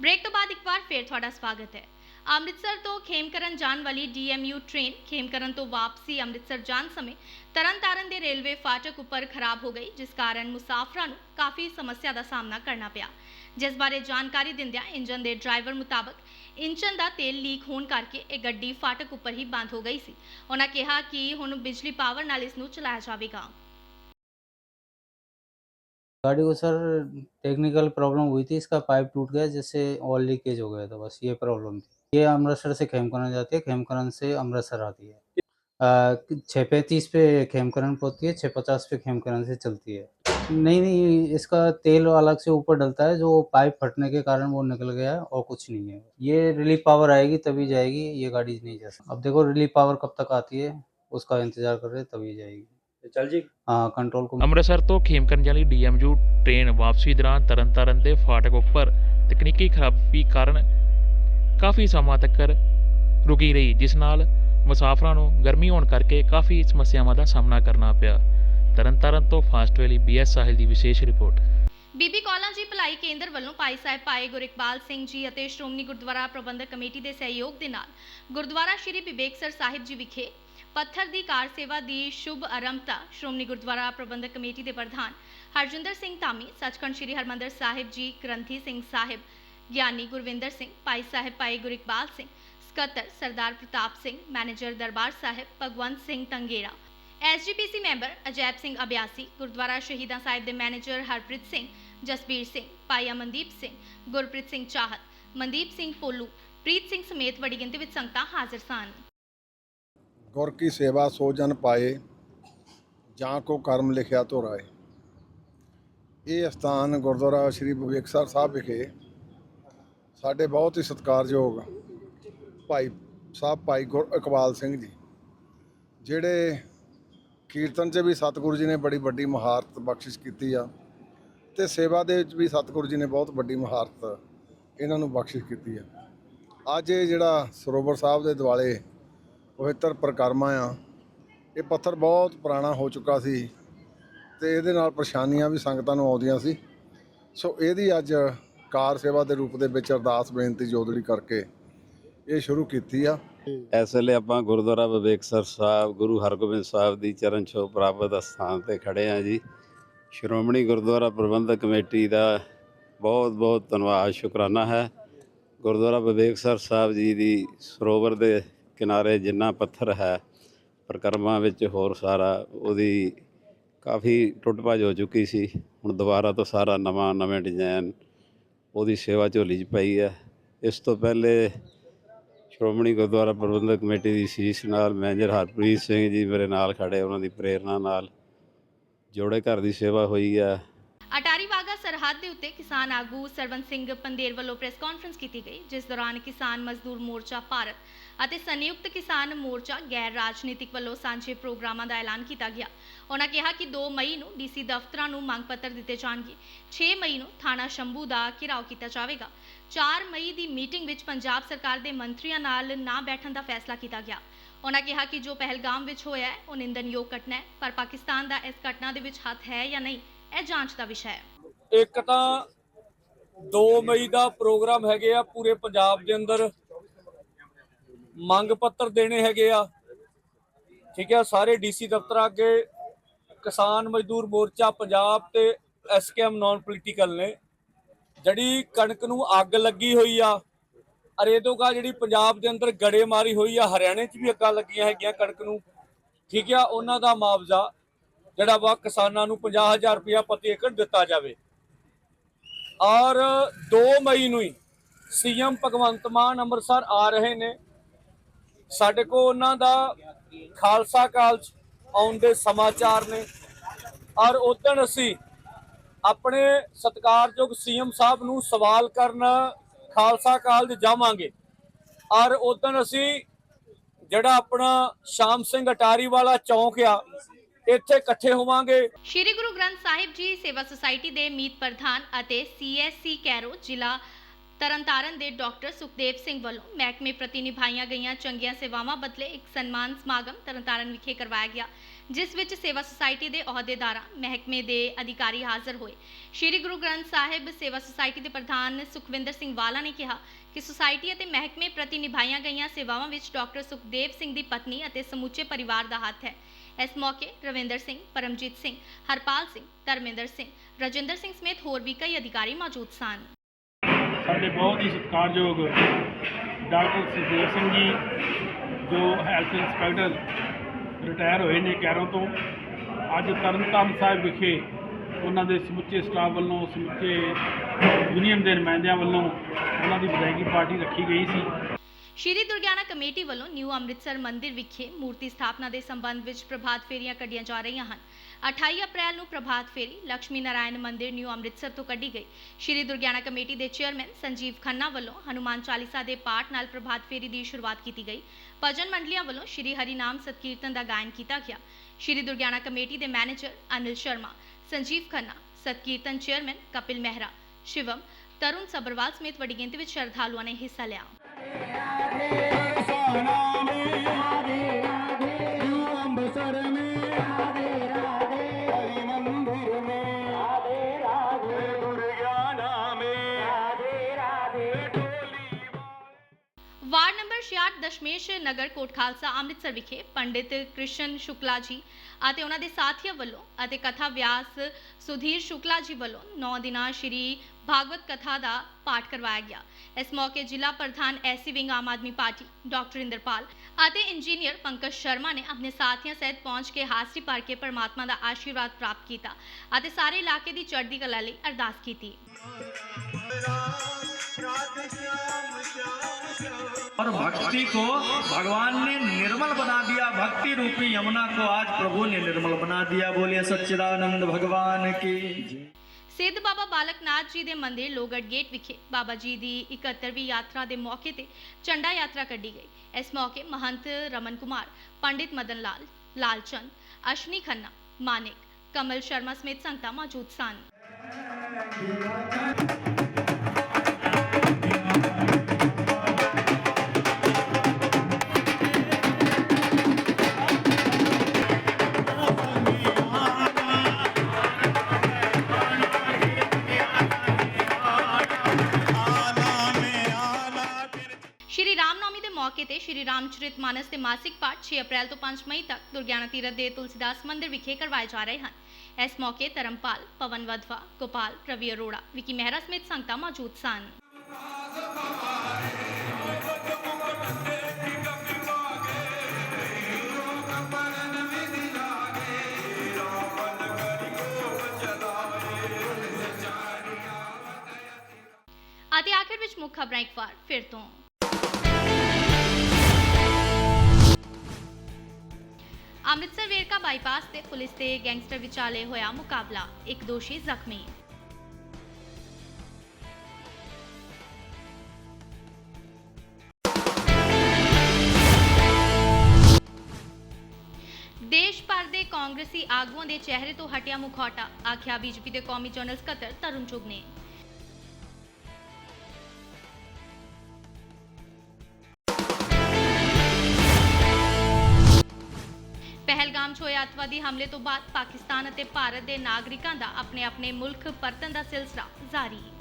S1: ਬ੍ਰੇਕ ਤੋਂ ਬਾਅਦ ਇੱਕ ਵਾਰ ਫੇਰ ਤੁਹਾਡਾ ਸਵਾਗਤ ਹੈ। ਅੰਮ੍ਰਿਤਸਰ ਤੋਂ ਖੇਮਕਰਨ ਜਾਣ ਵਾਲੀ ਡੀਐਮਯੂ ਟ੍ਰੇਨ ਖੇਮਕਰਨ ਤੋਂ ਵਾਪਸੀ ਅੰਮ੍ਰਿਤਸਰ ਜਾਣ ਸਮੇਂ ਤਰਨਤਾਰਨ ਦੇ ਰੇਲਵੇ ਫਾਟਕ ਉੱਪਰ ਖਰਾਬ ਹੋ ਗਈ, ਜਿਸ ਕਾਰਨ ਮੁਸਾਫਰਾਂ ਨੂੰ ਕਾਫੀ ਸਮੱਸਿਆ ਦਾ ਸਾਹਮਣਾ ਕਰਨਾ ਪਿਆ। ਜਿਸ ਬਾਰੇ ਜਾਣਕਾਰੀ ਦਿੰਦਿਆਂ ਇੰਜਨ ਦੇ ਡਰਾਈਵਰ ਮੁਤਾਬਕ ਇੰਜਨ ਦਾ ਤੇਲ ਲੀਕ ਹੋਣ ਕਰਕੇ ਇਹ ਗੱਡੀ ਫਾਟਕ ਉੱਪਰ ਹੀ ਬੰਦ ਹੋ ਗਈ ਸੀ ਉਹਨਾਂ ਕਿਹਾ ਕਿ ਹੁਣ ਬਿਜਲੀ ਪਾਵਰ ਨਾਲ ਇਸ ਨੂੰ ਚਲਾਇਆ ਜਾਵੇਗਾ
S22: गाड़ी को सर टेक्निकल प्रॉब्लम हुई थी इसका पाइप टूट गया जिससे ऑयल लीकेज हो गया था बस ये प्रॉब्लम थी ये अमृतसर से खेमकरन जाती है खेमकरन से अमृतसर आती है छः पैंतीस पे खेमकरन पहुँचती है छः पचास पे खेमकरन से चलती है नहीं नहीं इसका तेल अलग से ऊपर डलता है जो पाइप फटने के कारण वो निकल गया है और कुछ नहीं है ये रिलीफ पावर आएगी तभी जाएगी ये गाड़ी नहीं जा सकती अब देखो रिलीफ पावर कब तक आती है उसका इंतजार कर रहे हैं तभी जाएगी
S23: ਚੱਲ ਜੀ
S22: हाँ कंट्रोल को
S23: ਅੰਮ੍ਰਿਤਸਰ ਤੋਂ ਖੇਮਕਰਨ ਵਾਲੀ ਡੀਐਮਯੂ ਟ੍ਰੇਨ ਵਾਪਸੀ ਦੌਰਾਨ ਤਰਨਤਾਰਨ ਦੇ ਫਾਟਕ ਉੱਪਰ ਤਕਨੀਕੀ ਖਰਾਬੀ ਕਾਰਨ ਕਾਫੀ ਸਮਾਂ ਤੱਕ ਰੁਕੀ ਰਹੀ ਜਿਸ ਨਾਲ ਮੁਸਾਫਰਾਂ ਨੂੰ ਗਰਮੀ ਹੋਣ ਕਰਕੇ ਕਾਫੀ ਸਮੱਸਿਆਵਾਂ ਦਾ ਸਾਹਮਣਾ ਕਰਨਾ ਪਿਆ ਤਰਨਤਾਰਨ ਤੋਂ ਫਾਸਟ ਵੇਲੀ ਬੀਐਸ ਸਾਹਿਲ ਦੀ ਵਿਸ਼ੇਸ਼ ਰਿਪੋਰਟ।
S1: ਬੀਬੀ ਕੌਲਾਂ ਜੀ ਭਲਾਈ ਕੇਂਦਰ ਵੱਲੋਂ ਭਾਈ ਸਾਹਿਬ ਭਾਈ ਗੁਰਿਕਬਾਲ ਸਿੰਘ ਜੀ ਅਤੇ ਸ਼੍ਰੋਮਣੀ ਗੁਰਦੁਆਰਾ ਪ੍ਰਬੰਧਕ ਕਮੇਟੀ ਦੇ ਸਹਿਯੋਗ ਦੇ ਨਾਲ ਗੁਰਦੁਆਰਾ ਸ਼੍ਰੀ ਬਿਬੇਕਸਰ ਸਾਹਿਬ ਜੀ ਵਿਖੇ ਪੱਥਰ ਦੀ ਕਾਰ ਸੇਵਾ ਦੀ ਸ਼ੁਭ ਆਰੰਭਤਾ ਸ਼੍ਰੋਮਣੀ ਗੁਰਦੁਆਰਾ ਪ੍ਰਬੰਧਕ ਕਮੇਟੀ ਦੇ ਪ੍ਰਧਾਨ ਹਰਜਿੰਦਰ ਸਿੰਘ ਧਾਮੀ, ਸੱਚਖੰਡ ਸ਼੍ਰੀ ਹਰਮੰਦਰ ਸਾਹਿਬ ਜੀ ਗ੍ਰੰਥੀ ਸਿੰਘ ਸਾਹਿਬ, ਗਿਆਨੀ ਗੁਰਵਿੰਦਰ ਸਿੰਘ, ਭਾਈ ਸਾਹਿਬ ਭਾਈ ਗੁਰਿਕਬਾਲ ਸਿੰਘ, ਸਕੱਤਰ Sardar Partap Singh, manager Darbar Sahib Bhagwant Singh Tangera SGPC member Ajaib Singh Abiasi Gurdwara Shahidan Sahib ਦੇ ਮੈਨੇਜਰ ਹਰਪ੍ਰੀਤ ਸਿੰਘ, ਜਸਬੀਰ ਸਿੰਘ, ਭਾਈ ਅਮਨਦੀਪ ਸਿੰਘ, ਗੁਰਪ੍ਰੀਤ ਸਿੰਘ ਚਾਹਤ, ਮਨਦੀਪ ਸਿੰਘ ਪੋਲੂ, ਪ੍ਰੀਤ ਸਿੰਘ ਸਮੇਤ ਵੱਡੀ ਗਿਣਤੀ ਵਿੱਚ ਸੰਗਤਾਂ ਹਾਜ਼ਰ ਸਨ।
S11: ਗੁਰ ਕੀ ਸੇਵਾ ਸੋ ਜਨ ਪਾਏ, ਜਾਂ ਕੋ ਕਰਮ ਲਿਖਿਆ ਧੋ ਰਾਏ। ਇਹ ਸਥਾਨ ਗੁਰਦੁਆਰਾ ਸ੍ਰੀ ਬਵੇਕਸਰ ਸਾਹਿਬ ਵਿਖੇ ਸਾਡੇ ਬਹੁਤ ਹੀ ਸਤਿਕਾਰਯੋਗ ਭਾਈ ਸਾਹਿਬ, ਭਾਈ ਗੁਰ ਇਕਬਾਲ ਸਿੰਘ ਜੀ, ਜਿਹੜੇ ਕੀਰਤਨ 'ਚ ਵੀ ਸਤਿਗੁਰੂ ਜੀ ਨੇ ਬੜੀ ਵੱਡੀ ਮਹਾਰਤ ਬਖਸ਼ਿਸ਼ ਕੀਤੀ ਆ ਤੇ ਸੇਵਾ ਦੇ ਵਿੱਚ ਵੀ ਸਤਿਗੁਰੂ ਜੀ ਨੇ ਬਹੁਤ ਵੱਡੀ ਮਹਾਰਤ ਇਹਨਾਂ ਨੂੰ ਬਖਸ਼ਿਸ਼ ਕੀਤੀ ਆ। ਅੱਜ ਇਹ ਜਿਹੜਾ ਸਰੋਵਰ ਸਾਹਿਬ ਦੇ ਦੁਆਲੇ ਪਵਿੱਤਰ ਪ੍ਰਕਰਮਾ ਆ, ਇਹ ਪੱਥਰ ਬਹੁਤ ਪੁਰਾਣਾ ਹੋ ਚੁੱਕਾ ਸੀ ਤੇ ਇਹਦੇ ਨਾਲ ਪਰੇਸ਼ਾਨੀਆਂ ਵੀ ਸੰਗਤਾਂ ਨੂੰ ਆਉਂਦੀਆਂ ਸੀ। ਸੋ ਇਹਦੀ ਅੱਜ ਕਾਰ ਸੇਵਾ ਦੇ ਰੂਪ ਦੇ ਵਿੱਚ ਅਰਦਾਸ ਬੇਨਤੀ ਜੋਦੜੀ ਕਰਕੇ ਇਹ ਸ਼ੁਰੂ ਕੀਤੀ ਆ।
S24: ਇਸ ਵੇਲੇ ਆਪਾਂ ਗੁਰਦੁਆਰਾ ਵਿਵੇਕਸਰ ਸਾਹਿਬ, ਗੁਰੂ ਹਰਗੋਬਿੰਦ ਸਾਹਿਬ ਦੀ ਚਰਨ ਛੋਹ ਪ੍ਰਾਪਤ ਸਥਾਨ ਤੇ ਖੜੇ ਆ ਜੀ। ਸ਼੍ਰੋਮਣੀ ਗੁਰਦੁਆਰਾ ਪ੍ਰਬੰਧਕ ਕਮੇਟੀ ਦਾ ਬਹੁਤ ਬਹੁਤ ਧੰਨਵਾਦ, ਸ਼ੁਕਰਾਨਾ ਹੈ। ਗੁਰਦੁਆਰਾ ਵਿਵੇਕਸਰ ਸਾਹਿਬ ਜੀ ਦੀ ਸਰੋਵਰ ਦੇ ਕਿਨਾਰੇ ਜਿੰਨਾ ਪੱਥਰ ਹੈ, ਪ੍ਰਕਰਮਾਂ ਵਿੱਚ ਹੋਰ ਸਾਰਾ, ਉਹਦੀ ਕਾਫੀ ਟੁੱਟ ਭੱਜ ਹੋ ਚੁੱਕੀ ਸੀ। ਹੁਣ ਦੁਬਾਰਾ ਤੋਂ ਸਾਰਾ ਨਵਾਂ, ਨਵੇਂ ਡਿਜ਼ਾਈਨ ਉਹਦੀ ਸੇਵਾ ਝੋਲੀ 'ਚ ਪਈ ਹੈ। ਇਸ ਤੋਂ ਪਹਿਲੇ ਸ਼੍ਰੋਮਣੀ ਗੁਰਦੁਆਰਾ ਪ੍ਰਬੰਧਕ ਕਮੇਟੀ ਦੀ ਸੀਸ ਨਾਲ ਮੈਨੇਜਰ ਹਰਪ੍ਰੀਤ ਸਿੰਘ ਜੀ ਮੇਰੇ ਨਾਲ ਖੜੇ, ਉਹਨਾਂ ਦੀ ਪ੍ਰੇਰਣਾ ਨਾਲ ਜੋੜੇ ਘਰ ਦੀ ਸੇਵਾ ਹੋਈ ਹੈ
S1: ਅਟਾਰੀ ਵਾਗਾ ਸਰਹੱਦ ਦੇ ਉੱਤੇ ਕਿਸਾਨ ਆਗੂ ਸਰਵਨ ਸਿੰਘ ਪੰਦੇਰ ਵੱਲੋਂ ਪ੍ਰੈਸ ਕਾਨਫਰੰਸ ਕੀਤੀ ਗਈ, ਜਿਸ ਦੌਰਾਨ ਕਿਸਾਨ ਮਜ਼ਦੂਰ ਮੋਰਚਾ ਭਾਰਤ ਅਤੇ ਸੰਯੁਕਤ ਕਿਸਾਨ ਮੋਰਚਾ ਗੈਰ ਰਾਜਨੀਤਿਕ ਵੱਲੋਂ ਸਾਂਝੇ ਪ੍ਰੋਗਰਾਮਾਂ ਦਾ ਐਲਾਨ ਕੀਤਾ ਗਿਆ। ਉਹਨਾਂ ਕਿਹਾ ਕਿ 2 ਮਈ ਨੂੰ ਡੀਸੀ ਦਫ਼ਤਰਾਂ ਨੂੰ ਮੰਗ ਪੱਤਰ ਦਿੱਤੇ ਜਾਣਗੇ 6 ਮਈ ਨੂੰ ਥਾਣਾ ਸ਼ੰਭੂ ਦਾ ਘਿਰਾਓ ਕੀਤਾ ਜਾਵੇਗਾ। 4 ਮਈ ਦੀ ਮੀਟਿੰਗ ਵਿੱਚ ਪੰਜਾਬ ਸਰਕਾਰ ਦੇ ਮੰਤਰੀਆਂ ਨਾਲ ਨਾ ਬੈਠਣ ਦਾ ਫੈਸਲਾ ਕੀਤਾ ਗਿਆ। ਉਹਨਾਂ ਕਿਹਾ ਕਿ ਜੋ ਪਹਿਲਗਾਮ ਵਿੱਚ ਹੋਇਆ ਹੈ, ਉਹ ਨਿੰਦਨਯੋਗ ਘਟਨਾ ਹੈ, ਪਰ ਪਾਕਿਸਤਾਨ ਦਾ ਇਸ ਘਟਨਾ ਦੇ ਵਿੱਚ ਹੱਥ ਹੈ ਜਾਂ ਨਹੀਂ, ਇਹ ਜਾਂਚ ਦਾ ਵਿਸ਼ਾ ਹੈ।
S25: ਇੱਕ ਤਾਂ 2 ਮਈ ਦਾ ਪ੍ਰੋਗਰਾਮ ਹੈਗੇ ਆ ਪੂਰੇ ਪੰਜਾਬ ਦੇ ਅੰਦਰ। ਮੰਗ ਪੱਤਰ ਦੇਣੇ ਹੈਗੇ ਆ। ਠੀਕ ਹੈ ਸਾਰੇ ਡੀਸੀ ਦਫ਼ਤਰਾਂ ਅੱਗੇ ਕਿਸਾਨ ਮਜ਼ਦੂਰ ਮੋਰਚਾ, ਪੰਜਾਬ ਤੇ ਐਸਕੇਐਮ ਨਾਨ ਪੋਲੀਟੀਕਲ ਨੇ। ਜਿਹੜੀ ਕਣਕ ਨੂੰ ਅੱਗ ਲੱਗੀ ਹੋਈ ਆ ਅਰੇਦੋਗਾ ਜਿਹੜੀ ਪੰਜਾਬ ਦੇ ਅੰਦਰ ਗੜੇਮਾਰੀ ਹੋਈ ਆ, ਹਰਿਆਣੇ 'ਚ ਵੀ ਅੱਗਾਂ ਲੱਗੀਆਂ ਹੈਗੀਆਂ ਕਣਕ ਨੂੰ, ਠੀਕ ਆ, ਉਹਨਾਂ ਦਾ ਮੁਆਵਜ਼ਾ ਜਿਹੜਾ ਵਾ ਕਿਸਾਨਾਂ ਨੂੰ 50000 ਰੁਪਇਆ ਪ੍ਰਤੀ ਏਕੜ ਦਿੱਤਾ ਜਾਵੇ। ਔਰ 2 ਮਈ ਨੂੰ ਹੀ ਸੀਐਮ ਭਗਵੰਤ ਮਾਨ ਅੰਮ੍ਰਿਤਸਰ ਆ ਰਹੇ ਨੇ। ਸਾਡੇ ਕੋਲ ਉਹਨਾਂ ਦਾ ਖਾਲਸਾ ਕਾਲਜ ਆਉਣ ਦੇ ਸਮਾਚਾਰ ਨੇ। ਔਰ ਉਦੋਂ ਅਸੀਂ ਆਪਣੇ ਸਤਿਕਾਰਯੋਗ ਸੀਐਮ ਸਾਹਿਬ ਨੂੰ ਸਵਾਲ ਕਰਨ ਖਾਲਸਾ ਕਾਲਜ ਜਾਵਾਂਗੇ। ਔਰ ਉਦੋਂ ਅਸੀਂ ਜਿਹੜਾ ਆਪਣਾ ਸ਼ਾਮ ਸਿੰਘ ਅਟਾਰੀ ਵਾਲਾ ਚੌਂਕ ਆ, ਇੱਥੇ ਇਕੱਠੇ ਹੋਵਾਂਗੇ।
S1: ਸ਼੍ਰੀ ਗੁਰੂ ਗ੍ਰੰਥ ਸਾਹਿਬ ਜੀ ਸੇਵਾ ਸੁਸਾਇਟੀ ਦੇ ਮੀਤ ਪ੍ਰਧਾਨ ਅਤੇ ਸੀਐਸਸੀ ਕੈਰੋ ਜ਼ਿਲ੍ਹਾ ਤਰਨਤਾਰਨ ਦੇ ਡਾਕਟਰ ਸੁਖਦੇਵ ਸਿੰਘ ਵੱਲੋਂ ਮਹਿਕਮੇ ਪ੍ਰਤੀ ਨਿਭਾਈਆਂ ਗਈਆਂ ਚੰਗੀਆਂ ਸੇਵਾਵਾਂ ਬਦਲੇ ਇੱਕ ਸਨਮਾਨ ਸਮਾਗਮ ਤਰਨਤਾਰਨ ਵਿਖੇ ਕਰਵਾਇਆ ਗਿਆ। ਜਿਸ ਵਿੱਚ ਸੇਵਾ ਸੁਸਾਇਟੀ ਦੇ ਅਹੁਦੇਦਾਰਾਂ, ਮਹਿਕਮੇ ਦੇ ਅਧਿਕਾਰੀ ਹਾਜ਼ਰ ਹੋਏ। ਸ਼੍ਰੀ ਗੁਰੂ ਗ੍ਰੰਥ ਸਾਹਿਬ ਸੇਵਾ ਸੁਸਾਇਟੀ ਦੇ ਪ੍ਰਧਾਨ ਸੁਖਵਿੰਦਰ ਸਿੰਘ ਵਾਲਾ ਨੇ ਕਿਹਾ ਕਿ ਸੁਸਾਇਟੀ ਅਤੇ ਮਹਿਕਮੇ ਪ੍ਰਤੀ ਨਿਭਾਈਆਂ ਗਈਆਂ ਸੇਵਾਵਾਂ ਵਿੱਚ ਡਾਕਟਰ ਸੁਖਦੇਵ ਸਿੰਘ ਦੀ ਪਤਨੀ ਅਤੇ ਸਮੁੱਚੇ ਪਰਿਵਾਰ ਦਾ ਹੱਥ ਹੈ। ਇਸ ਮੌਕੇ ਰਵਿੰਦਰ ਸਿੰਘ, ਪਰਮਜੀਤ ਸਿੰਘ, ਹਰਪਾਲ ਸਿੰਘ, ਧਰਮਿੰਦਰ ਸਿੰਘ, ਰਜਿੰਦਰ ਸਿੰਘ ਸਮੇਤ ਹੋਰ ਵੀ ਕਈ ਅਧਿਕਾਰੀ ਮੌਜੂਦ ਸਨ।
S26: ਸਾਡੇ ਬਹੁਤ ਹੀ ਸਤਿਕਾਰਯੋਗ ਡਾਕਟਰ ਸੁਖਦੇਵ ਸਿੰਘ ਜੀ, ਜੋ ਹੈਲਥ ਇੰਸਪੈਕਟਰ ਰਿਟਾਇਰ ਹੋਏ ਨੇ ਕੈਰੋਂ ਤੋਂ। ਅੱਜ ਤਰਨਤਾਰਨ ਸਾਹਿਬ ਵਿਖੇ ਉਹਨਾਂ ਦੇ ਸਮੁੱਚੇ ਸਟਾਫ ਵੱਲੋਂ, ਸਮੁੱਚੇ ਯੂਨੀਅਨ ਦੇ ਨੁਮਾਇੰਦਿਆਂ ਵੱਲੋਂ ਉਹਨਾਂ ਦੀ ਵਿਦਾਇਗੀ ਪਾਰਟੀ ਰੱਖੀ ਗਈ ਸੀ।
S1: ਸ਼੍ਰੀ ਦੁਰਗਿਆਨਾ ਕਮੇਟੀ ਵੱਲੋਂ ਨਿਊ ਅੰਮ੍ਰਿਤਸਰ ਮੰਦਿਰ ਵਿਖੇ ਮੂਰਤੀ ਸਥਾਪਨਾ ਦੇ ਸੰਬੰਧ ਵਿੱਚ ਪ੍ਰਭਾਤ ਫੇਰੀਆਂ ਕੱਢੀਆਂ ਜਾ ਰਹੀਆਂ ਹਨ। 28 ਅਪ੍ਰੈਲ ਨੂੰ ਪ੍ਰਭਾਤ ਫੇਰੀ ਲక్ష్ਮੀ ਨਾਰਾਇਣ ਮੰਦਿਰ ਨਿਊ ਅੰਮ੍ਰਿਤਸਰ ਤੋਂ ਕੱਢੀ ਗਈ। ਸ਼੍ਰੀ ਦੁਰਗਿਆਨਾ ਕਮੇਟੀ ਦੇ ਚੇਅਰਮੈਨ ਸੰਜੀਵ ਖੰਨਾ ਵੱਲੋਂ ਹਨੂਮਾਨ ਚਾਲੀਸਾ ਦੇ ਪਾਠ ਨਾਲ ਪ੍ਰਭਾਤ ਫੇਰੀ ਦੀ ਸ਼ੁਰੂਆਤ ਕੀਤੀ ਗਈ। ਭਜਨ ਮੰਡਲੀਆਂ ਵੱਲੋਂ ਸ਼੍ਰੀ ਹਰੀ ਨਾਮ ਸਤਕੀਰਤਨ ਦਾ ਗਾਇਨ ਕੀਤਾ ਗਿਆ। ਸ਼੍ਰੀ ਦੁਰਗਿਆਣਾ ਕਮੇਟੀ ਦੇ ਮੈਨੇਜਰ ਅਨਿਲ ਸ਼ਰਮਾ, ਸੰਜੀਵ ਖੰਨਾ ਸਤਕੀਰਤਨ ਚੇਅਰਮੈਨ ਕਪਿਲ ਮਹਿਰਾ, ਸ਼ਿਵਮ, ਤਰੁਣ ਸਬਰਵਾਲ ਸਮੇਤ ਵੱਡੀ ਗਿਣਤੀ ਵਿੱਚ ਸ਼ਰਧਾਲੂਆਂ ਨੇ ਹਿੱਸਾ ਲਿਆ। 66 ਦਸ਼ਮੇਸ਼ ਨਗਰ ਕੋਟ ਖਾਲਸਾ ਅੰਮ੍ਰਿਤਸਰ ਵਿਖੇ ਪੰਡਿਤ ਕ੍ਰਿਸ਼ਨ ਸ਼ੁਕਲਾ ਜੀ ਅਤੇ ਉਹਨਾਂ ਦੇ ਸਾਥੀਆਂ ਵੱਲੋਂ ਅਤੇ ਕਥਾ ਵਿਆਸ ਸੁਧੀਰ ਸ਼ੁਕਲਾ ਜੀ ਵੱਲੋਂ 9 ਦਿਨਾਂ ਸ਼੍ਰੀ ਭਾਗਵਤ ਕਥਾ ਦਾ ਪਾਠ ਕਰਵਾਇਆ ਗਿਆ ਇਸ ਮੌਕੇ ਜ਼ਿਲ੍ਹਾ ਪ੍ਰਧਾਨ SC wing Aam Aadmi party doctor Inderpal ਅਤੇ ਇੰਜੀਨੀਅਰ ਪੰਕਜ ਸ਼ਰਮਾ ਨੇ ਆਪਣੇ ਸਾਥੀਆਂ ਸਹਿਤ ਪਹੁੰਚ ਕੇ ਹਾਜ਼ਰੀ ਭਰ ਕੇ ਪਰਮਾਤਮਾ ਦਾ ਆਸ਼ੀਰਵਾਦ ਪ੍ਰਾਪਤ ਕੀਤਾ ਅਤੇ ਸਾਰੇ ਇਲਾਕੇ ਦੀ ਚੜ੍ਹਦੀ ਕਲਾ ਲਈ ਅਰਦਾਸ ਕੀਤੀ
S27: और भक्ति को भगवान ने निर्मल बना दिया भक्ति रूपी यमुना को आज प्रभु ने निर्मल बना दिया बोलिए ਸੱਚਿਦਾਨੰਦ ਭਗਵਾਨ ਕੀ
S1: ਸਿੱਧ ਬਾਬਾ ਬਾਲਕਨਾਥ ਜੀ ਦੇ ਮੰਦਿਰ ਲੋਗੜ ਗੇਟ ਵਿਖੇ ਬਾਬਾ ਜੀ ਦੀ 71ਵੀਂ ਯਾਤਰਾ ਦੇ ਮੌਕੇ ਤੇ ਚੰਡਾ ਯਾਤਰਾ ਕੱਢੀ ਗਈ। ਇਸ ਮੌਕੇ ਮਹੰਤ ਰਮਨ ਕੁਮਾਰ, ਪੰਡਿਤ ਮਦਨ ਲਾਲ ਲਾਲਚੰਦ ਅਸ਼ਨੀ ਖੰਨਾ, ਮਾਨਿਕ, ਕਮਲ ਸ਼ਰਮਾ ਸਮੇਤ ਸੰਗਤਾਂ ਮੌਜੂਦ ਸਨ। ਮੌਕੇ ਤੇ ਸ਼੍ਰੀ ਰਾਮਚਰਿਤ ਮਾਨਸ ਦੇ ਮਾਸਿਕ ਪਾਠ 6 ਅਪ੍ਰੈਲ ਤੋਂ 5 ਮਈ ਤੱਕ ਦੁਰਗਿਆਨਾ ਤੀਰਥ ਦੇ ਤੁਲਸੀਦਾਸ ਮੰਦਿਰ ਵਿਖੇ ਕਰਵਾਏ ਜਾ ਰਹੇ ਹਨ। ਇਸ ਮੌਕੇ ਧਰਮਪਾਲ, ਪਵਨ ਵਧਵਾ, ਗੋਪਾਲ ਰਵੀ ਅਰੋੜਾ, ਵਿਕੀ ਮਹਿਰਾ ਸਮੇਤ ਸੰਗਤਾਂ ਮੌਜੂਦ ਸਨ। ਅਤੇ ਆਖਿਰ ਵਿੱਚ ਮੁੱਖ ਖਬਰਾਂ ਇੱਕ ਵਾਰ ਫਿਰ ਤੋਂ। ਅੰਮ੍ਰਿਤਸਰ ਵੇਰਕਾ ਬਾਈਪਾਸ ਤੇ ਪੁਲਿਸ ਤੇ ਗੈਂਗਸਟਰ ਵਿਚਾਲੇ ਹੋਇਆ ਮੁਕਾਬਲਾ। ਇੱਕ ਦੋਸ਼ੀ ਜ਼ਖਮੀ। ਦੇਸ਼ ਭਰ ਦੇ ਕਾਂਗਰਸੀ ਆਗੂਆਂ ਦੇ ਚਿਹਰੇ ਤੋਂ ਹਟਿਆ ਮੁਖੌਟਾ, ਆਖਿਆ ਬੀਜੇਪੀ ਦੇ ਕੌਮੀ ਜਨਰਲ ਸਕੱਤਰ ਤਰੁਣ ਚੁਗ ਨੇ। ਪਹਿਲਗਾਮ 'ਚ ਹੋਏ ਅੱਤਵਾਦੀ ਹਮਲੇ ਤੋਂ ਬਾਅਦ ਪਾਕਿਸਤਾਨ ਅਤੇ ਭਾਰਤ ਦੇ ਨਾਗਰਿਕਾਂ ਦਾ ਆਪਣੇ ਆਪਣੇ ਮੁਲਕ ਪਰਤਣ ਦਾ ਸਿਲਸਿਲਾ ਜਾਰੀ। ਹੈ